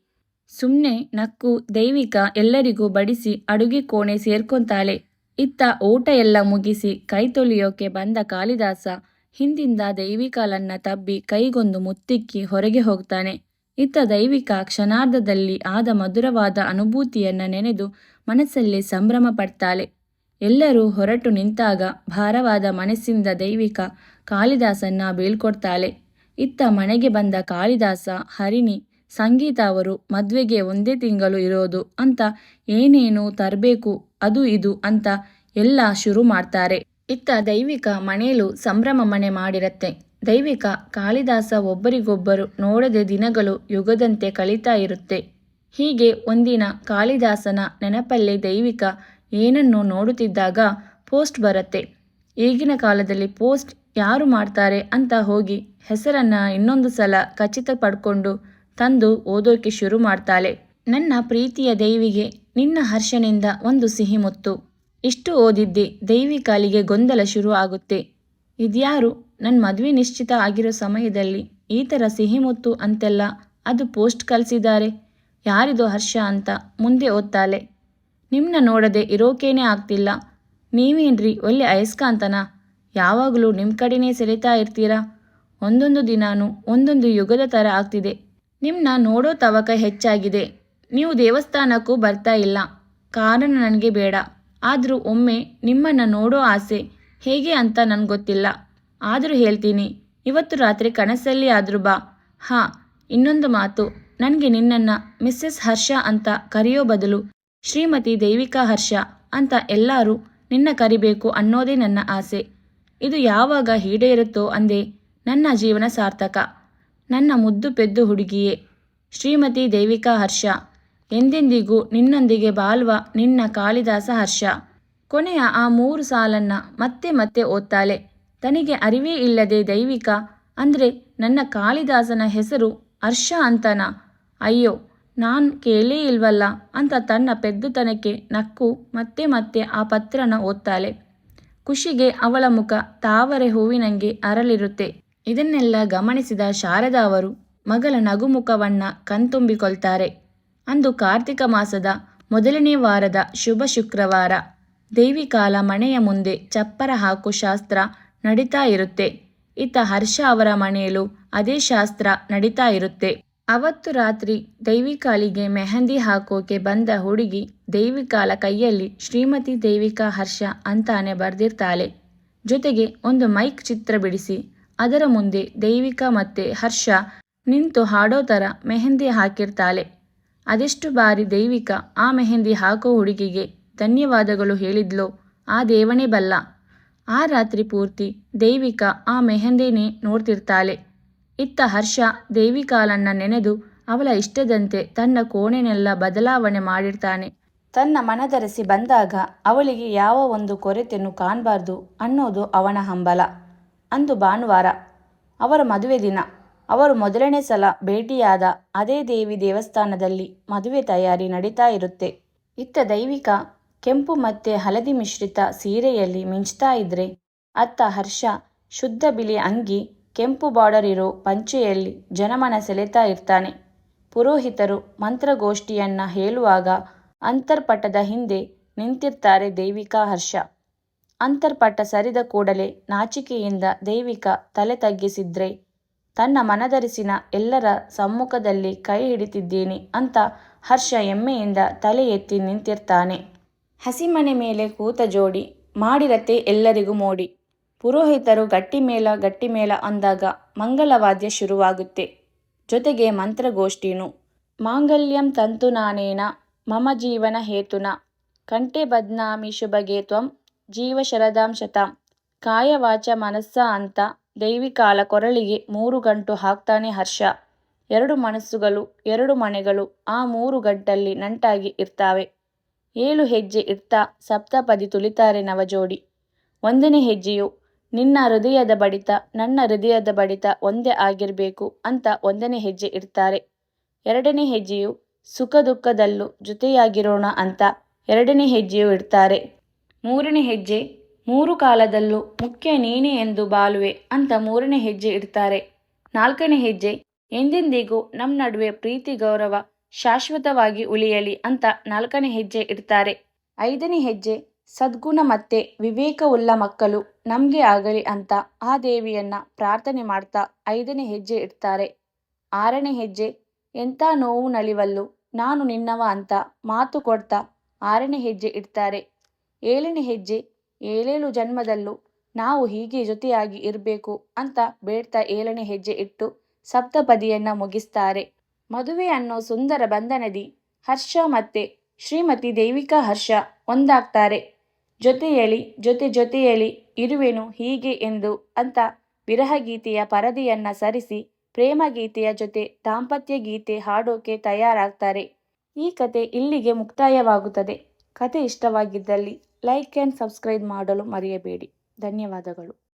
ಸುಮ್ಮನೆ ನಕ್ಕು, ದೈವಿಕ ಎಲ್ಲರಿಗೂ ಬಡಿಸಿ ಅಡುಗೆ ಕೋಣೆ ಸೇರ್ಕೊಂತಾಳೆ. ಇತ್ತ ಊಟ ಎಲ್ಲ ಮುಗಿಸಿ ಕೈ ತೊಳೆಯೋಕೆ ಬಂದ ಕಾಳಿದಾಸ ಹಿಂದಿಂದ ದೈವಿಕಾಲನ್ನ ತಬ್ಬಿ ಕೈಗೊಂದು ಮುತ್ತಿಕ್ಕಿ ಹೊರಗೆ ಹೋಗ್ತಾನೆ. ಇತ್ತ ದೈವಿಕ ಕ್ಷಣಾರ್ಧದಲ್ಲಿ ಆದ ಮಧುರವಾದ ಅನುಭೂತಿಯನ್ನ ನೆನೆದು ಮನಸ್ಸಲ್ಲಿ ಸಂಭ್ರಮ ಪಡ್ತಾಳೆ. ಎಲ್ಲರೂ ಹೊರಟು ನಿಂತಾಗ ಭಾರವಾದ ಮನಸ್ಸಿಂದ ದೈವಿಕ ಕಾಳಿದಾಸನ್ನ ಬೀಳ್ಕೊಡ್ತಾಳೆ. ಇತ್ತ ಮನೆಗೆ ಬಂದ ಕಾಳಿದಾಸ, ಹರಿಣಿ, ಸಂಗೀತ ಅವರು ಮದ್ವೆಗೆ ಒಂದೇ ತಿಂಗಳು ಇರೋದು ಅಂತ ಏನೇನು ತರಬೇಕು ಅದು ಇದು ಅಂತ ಎಲ್ಲ ಶುರು ಮಾಡ್ತಾರೆ. ಇತ್ತ ದೈವಿಕ ಮನೆಯಲ್ಲೂ ಸಂಭ್ರಮ ಮನೆ ಮಾಡಿರತ್ತೆ. ದೈವಿಕ ಕಾಳಿದಾಸ ಒಬ್ಬರಿಗೊಬ್ಬರು ನೋಡದೆ ದಿನಗಳು ಯುಗದಂತೆ ಕಳೀತಾ ಇರುತ್ತೆ. ಹೀಗೆ ಒಂದಿನ ಕಾಳಿದಾಸನ ನೆನಪಲ್ಲೇ ದೈವಿಕ ಏನನ್ನು ನೋಡುತ್ತಿದ್ದಾಗ ಪೋಸ್ಟ್ ಬರುತ್ತೆ. ಈಗಿನ ಕಾಲದಲ್ಲಿ ಪೋಸ್ಟ್ ಯಾರು ಮಾಡ್ತಾರೆ ಅಂತ ಹೋಗಿ ಹೆಸರನ್ನ ಇನ್ನೊಂದು ಸಲ ಖಚಿತ ಪಡ್ಕೊಂಡು ತಂದು ಓದೋಕೆ ಶುರು ಮಾಡ್ತಾಳೆ. ನನ್ನ ಪ್ರೀತಿಯ ದೈವಿಗೆ ನಿನ್ನ ಹರ್ಷನಿಂದ ಒಂದು ಸಿಹಿ ಮುತ್ತು. ಇಷ್ಟು ಓದಿದ್ದೆ ದೈವಿ ಕಾಲಿಗೆ ಗೊಂದಲ ಶುರು ಆಗುತ್ತೆ. ಇದ್ಯಾರು? ನನ್ನ ಮದುವೆ ನಿಶ್ಚಿತ ಆಗಿರೋ ಸಮಯದಲ್ಲಿ ಈ ಥರ ಸಿಹಿ ಮುತ್ತು ಅಂತೆಲ್ಲ ಅದು ಪೋಸ್ಟ್ ಕಲಿಸಿದ್ದಾರೆ. ಯಾರಿದು ಹರ್ಷ ಅಂತ ಮುಂದೆ ಓದ್ತಾಳೆ. ನಿಮ್ಮನ್ನ ನೋಡದೆ ಇರೋಕೇನೆ ಆಗ್ತಿಲ್ಲ. ನೀವೇನ್ರಿ ಒಳ್ಳೆ ಅಯಸ್ಕಾಂತನ? ಯಾವಾಗಲೂ ನಿಮ್ಮ ಕಡೆನೇ ಸೆಳೆತಾ ಇರ್ತೀರಾ? ಒಂದೊಂದು ದಿನಾನು ಒಂದೊಂದು ಯುಗದ ಥರ ಆಗ್ತಿದೆ. ನಿಮ್ಮನ್ನ ನೋಡೋ ತವಕ ಹೆಚ್ಚಾಗಿದೆ. ನೀವು ದೇವಸ್ಥಾನಕ್ಕೂ ಬರ್ತಾ ಇಲ್ಲ. ಕಾರಣ ನನಗೆ ಬೇಡ. ಆದರೂ ಒಮ್ಮೆ ನಿಮ್ಮನ್ನು ನೋಡೋ ಆಸೆ ಹೇಗೆ ಅಂತ ನನಗೆ ಗೊತ್ತಿಲ್ಲ ಆದರೂ ಹೇಳ್ತೀನಿ, ಇವತ್ತು ರಾತ್ರಿ ಕನಸಲ್ಲಿ ಆದರೂ ಬಾ. ಹಾಂ, ಇನ್ನೊಂದು ಮಾತು. ನನಗೆ ನಿನ್ನನ್ನು ಮಿಸ್ಸೆಸ್ ಹರ್ಷ ಅಂತ ಕರೆಯೋ ಬದಲು ಶ್ರೀಮತಿ ದೈವಿಕಾ ಹರ್ಷ ಅಂತ ಎಲ್ಲರೂ ನಿನ್ನ ಕರಿಬೇಕು ಅನ್ನೋದೇ ನನ್ನ ಆಸೆ. ಇದು ಯಾವಾಗ ಈಡೇರುತ್ತೋ ಅಂದೇ ನನ್ನ ಜೀವನ ಸಾರ್ಥಕ. ನನ್ನ ಮುದ್ದು ಪೆದ್ದು ಹುಡುಗಿಯೇ. ಶ್ರೀಮತಿ ದೈವಿಕಾ ಹರ್ಷ, ಎಂದೆಂದಿಗೂ ನಿನ್ನೊಂದಿಗೆ ಬಾಲ್ವ ನಿನ್ನ ಕಾಳಿದಾಸ ಹರ್ಷ. ಕೊನೆಯ ಆ ಮೂರು ಸಾಲನ್ನ ಮತ್ತೆ ಮತ್ತೆ ಓದ್ತಾಳೆ. ತನಗೆ ಅರಿವೇ ಇಲ್ಲದೆ ದೈವಿಕ, ಅಂದರೆ ನನ್ನ ಕಾಳಿದಾಸನ ಹೆಸರು ಹರ್ಷ ಅಂತನ? ಅಯ್ಯೋ ನಾನು ಕೇಳೇ ಇಲ್ವಲ್ಲ ಅಂತ ತನ್ನ ಪೆದ್ದುತನಕ್ಕೆ ನಕ್ಕು ಮತ್ತೆ ಮತ್ತೆ ಆ ಪತ್ರನ ಓದ್ತಾಳೆ. ಖುಷಿಗೆ ಅವಳ ಮುಖ ತಾವರೆ ಹೂವಿನಂಗೆ ಅರಳಿರುತ್ತೆ. ಇದನ್ನೆಲ್ಲ ಗಮನಿಸಿದ ಶಾರದಾ ಅವರು, ಮಗಳ ನಗುಮುಖವನ್ನ ಕಣ್ತುಂಬಿಕೊಳ್ತಾರೆ. ಅಂದು ಕಾರ್ತಿಕ ಮಾಸದ ಮೊದಲನೇ ವಾರದ ಶುಭ ಶುಕ್ರವಾರ. ದೇವಿಕಾಲ ಮನೆಯ ಮುಂದೆ ಚಪ್ಪರ ಹಾಕು ಶಾಸ್ತ್ರ ನಡೀತಾ ಇರುತ್ತೆ. ಇತ್ತ ಹರ್ಷ ಅವರ ಮನೆಯಲ್ಲೂ ಅದೇ ಶಾಸ್ತ್ರ ನಡೀತಾ ಇರುತ್ತೆ. ಅವತ್ತು ರಾತ್ರಿ ದೈವಿಕಾಳಿಗೆ ಮೆಹಂದಿ ಹಾಕೋಕೆ ಬಂದ ಹುಡುಗಿ ದೈವಿಕಾಳ ಕೈಯಲ್ಲಿ ಶ್ರೀಮತಿ ದೈವಿಕಾ ಹರ್ಷ ಅಂತಾನೆ ಬರ್ದಿರ್ತಾಳೆ. ಜೊತೆಗೆ ಒಂದು ಮೈಕ್ ಚಿತ್ರ ಬಿಡಿಸಿ, ಅದರ ಮುಂದೆ ದೈವಿಕಾ ಮತ್ತೆ ಹರ್ಷ ನಿಂತು ಹಾಡೋ ಥರ ಮೆಹಂದಿ ಹಾಕಿರ್ತಾಳೆ. ಅದೆಷ್ಟು ಬಾರಿ ದೈವಿಕಾ ಆ ಮೆಹಂದಿ ಹಾಕೋ ಹುಡುಗಿಗೆ ಧನ್ಯವಾದಗಳು ಹೇಳಿದ್ಲೋ, ಆ ದೇವನೇ ಬಲ್ಲ. ಆ ರಾತ್ರಿ ಪೂರ್ತಿ ದೈವಿಕಾ ಆ ಮೆಹಂದಿನೇ ನೋಡ್ತಿರ್ತಾಳೆ. ಇತ್ತ ಹರ್ಷ ದೇವಿಕಾಲನ್ನ ನೆನೆದು ಅವಳ ಇಷ್ಟದಂತೆ ತನ್ನ ಕೋಣೆನೆಲ್ಲ ಬದಲಾವಣೆ ಮಾಡಿರ್ತಾನೆ. ತನ್ನ ಮನದರಸಿ ಬಂದಾಗ ಅವಳಿಗೆ ಯಾವ ಒಂದು ಕೊರತೆಯನ್ನು ಕಾಣಬಾರ್ದು ಅನ್ನೋದು ಅವನ ಹಂಬಲ. ಅಂದು ಭಾನುವಾರ, ಅವರ ಮದುವೆ ದಿನ. ಅವರು ಮೊದಲನೇ ಸಲ ಭೇಟಿಯಾದ ಅದೇ ದೇವಿ ದೇವಸ್ಥಾನದಲ್ಲಿ ಮದುವೆ ತಯಾರಿ ನಡೀತಾ ಇರುತ್ತೆ. ಇತ್ತ ದೈವಿಕ ಕೆಂಪು ಮತ್ತೆ ಹಳದಿ ಮಿಶ್ರಿತ ಸೀರೆಯಲ್ಲಿ ಮಿಂಚ್ತಾ ಇದ್ರೆ ಅತ್ತ ಹರ್ಷ ಶುದ್ಧ ಬಿಳಿ ಅಂಗಿ ಕೆಂಪು ಬಾರ್ಡರ್ ಇರೋ ಪಂಚೆಯಲ್ಲಿ ಜನಮನ ಸೆಳೆತಾ ಇರ್ತಾನೆ. ಪುರೋಹಿತರು ಮಂತ್ರಗೋಷ್ಠಿಯನ್ನ ಹೇಳುವಾಗ ಅಂತರ್ಪಟದ ಹಿಂದೆ ನಿಂತಿರ್ತಾರೆ ದೈವಿಕಾ ಹರ್ಷ. ಅಂತರ್ಪಟ ಸರಿದ ಕೂಡಲೇ ನಾಚಿಕೆಯಿಂದ ದೈವಿಕ ತಲೆ ತಗ್ಗಿಸಿದ್ರೆ, ತನ್ನ ಮನದರಿಸಿನ ಎಲ್ಲರ ಸಮ್ಮುಖದಲ್ಲಿ ಕೈ ಹಿಡಿತಿದ್ದೀನಿ ಅಂತ ಹರ್ಷ ಹೆಮ್ಮೆಯಿಂದ ತಲೆ ಎತ್ತಿ ನಿಂತಿರ್ತಾನೆ. ಹಸಿಮನೆ ಮೇಲೆ ಕೂತ ಜೋಡಿ ಮಾಡಿರತೆ ಎಲ್ಲರಿಗೂ ಮೋಡಿ. ಪುರೋಹಿತರು ಗಟ್ಟಿಮೇಳ ಗಟ್ಟಿಮೇಳ ಅಂದಾಗ ಮಂಗಲವಾದ್ಯ ಶುರುವಾಗುತ್ತೆ. ಜೊತೆಗೆ ಮಂತ್ರಗೋಷ್ಠಿನೂ. ಮಾಂಗಲ್ಯಂ ತಂತು ನಾನೇನ, ಮಮ ಜೀವನ ಹೇತುನ. ಕಂಠೆ ಬದ್ನಾಮಿ ಶುಭಗೆ ತ್ವಂ, ಜೀವ ಶರದಾಂ ಶತಾಂ. ಕಾಯವಾಚ ಮನಸ್ಸ ಅಂತ ದೈವಿಕಾಲ ಕೊರಳಿಗೆ ಮೂರು ಗಂಟು ಹಾಕ್ತಾನೆ ಹರ್ಷ. ಎರಡು ಮನಸ್ಸುಗಳು, ಎರಡು ಮನೆಗಳು ಆ ಮೂರು ಗಂಟಲ್ಲಿ ನಂಟಾಗಿ ಇರ್ತಾವೆ. ಏಳು ಹೆಜ್ಜೆ ಇರ್ತಾ ಸಪ್ತಪದಿ ತುಳಿತಾರೆ ನವಜೋಡಿ. ಒಂದನೇ ಹೆಜ್ಜೆಯು ನಿನ್ನ ಹೃದಯದ ಬಡಿತ, ನನ್ನ ಹೃದಯದ ಬಡಿತ ಒಂದೇ ಆಗಿರಬೇಕು ಅಂತ ಒಂದನೇ ಹೆಜ್ಜೆ ಇಡ್ತಾರೆ. ಎರಡನೇ ಹೆಜ್ಜೆಯು ಸುಖ ದುಃಖದಲ್ಲೂ ಜೊತೆಯಾಗಿರೋಣ ಅಂತ ಎರಡನೇ ಹೆಜ್ಜೆಯು ಇಡ್ತಾರೆ. ಮೂರನೇ ಹೆಜ್ಜೆ, ಮೂರು ಕಾಲದಲ್ಲೂ ಮುಖ್ಯ ನೀನೇ ಎಂದು ಬಾಲುವೆ ಅಂತ ಮೂರನೇ ಹೆಜ್ಜೆ ಇಡ್ತಾರೆ. ನಾಲ್ಕನೇ ಹೆಜ್ಜೆ, ಎಂದೆಂದಿಗೂ ನಮ್ಮ ನಡುವೆ ಪ್ರೀತಿ, ಗೌರವ ಶಾಶ್ವತವಾಗಿ ಉಳಿಯಲಿ ಅಂತ ನಾಲ್ಕನೇ ಹೆಜ್ಜೆ ಇಡ್ತಾರೆ. ಐದನೇ ಹೆಜ್ಜೆ ಸದ್ಗುಣ ಮತ್ತೆ ವಿವೇಕವುಳ್ಳ ಮಕ್ಕಳು ನಮಗೆ ಆಗಲಿ ಅಂತ ಆ ದೇವಿಯನ್ನ ಪ್ರಾರ್ಥನೆ ಮಾಡ್ತಾ ಐದನೇ ಹೆಜ್ಜೆ ಇಡ್ತಾರೆ. ಆರನೇ ಹೆಜ್ಜೆ, ಎಂಥ ನೋವು ನಲಿವಲ್ಲು, ನಾನು ನಿನ್ನವ ಅಂತ ಮಾತು ಕೊಡ್ತಾ ಆರನೇ ಹೆಜ್ಜೆ ಇಡ್ತಾರೆ. ಏಳನೇ ಹೆಜ್ಜೆ, ಏಳೇಳು ಜನ್ಮದಲ್ಲೂ ನಾವು ಹೀಗೆ ಜೊತೆಯಾಗಿ ಇರಬೇಕು ಅಂತ ಬೇಡ್ತಾ ಏಳನೇ ಹೆಜ್ಜೆ ಇಟ್ಟು ಸಪ್ತಪದಿಯನ್ನ ಮುಗಿಸ್ತಾರೆ. ಮದುವೆ ಅನ್ನೋ ಸುಂದರ ಬಂಧನದಿ ಹರ್ಷ ಮತ್ತೆ ಶ್ರೀಮತಿ ದೇವಿಕಾ ಹರ್ಷ ಒಂದಾಗ್ತಾರೆ. ಜೊತೆಯಲಿ, ಜೊತೆ ಜೊತೆಯಲಿ ಇರುವೆನು ಹೀಗೆ ಎಂದು ಅಂತ ವಿರಹಗೀತೆಯ ಪರದೆಯನ್ನ ಸರಿಸಿ ಪ್ರೇಮಗೀತೆಯ ಜೊತೆ ದಾಂಪತ್ಯ ಗೀತೆ ಹಾಡೋಕೆ ತಯಾರಾಗ್ತಾರೆ. ಈ ಕತೆ ಇಲ್ಲಿಗೆ ಮುಕ್ತಾಯವಾಗುತ್ತದೆ. ಕತೆ ಇಷ್ಟವಾಗಿದ್ದಲ್ಲಿ ಲೈಕ್ ಆ್ಯಂಡ್ ಸಬ್ಸ್ಕ್ರೈಬ್ ಮಾಡಲು ಮರೆಯಬೇಡಿ. ಧನ್ಯವಾದಗಳು.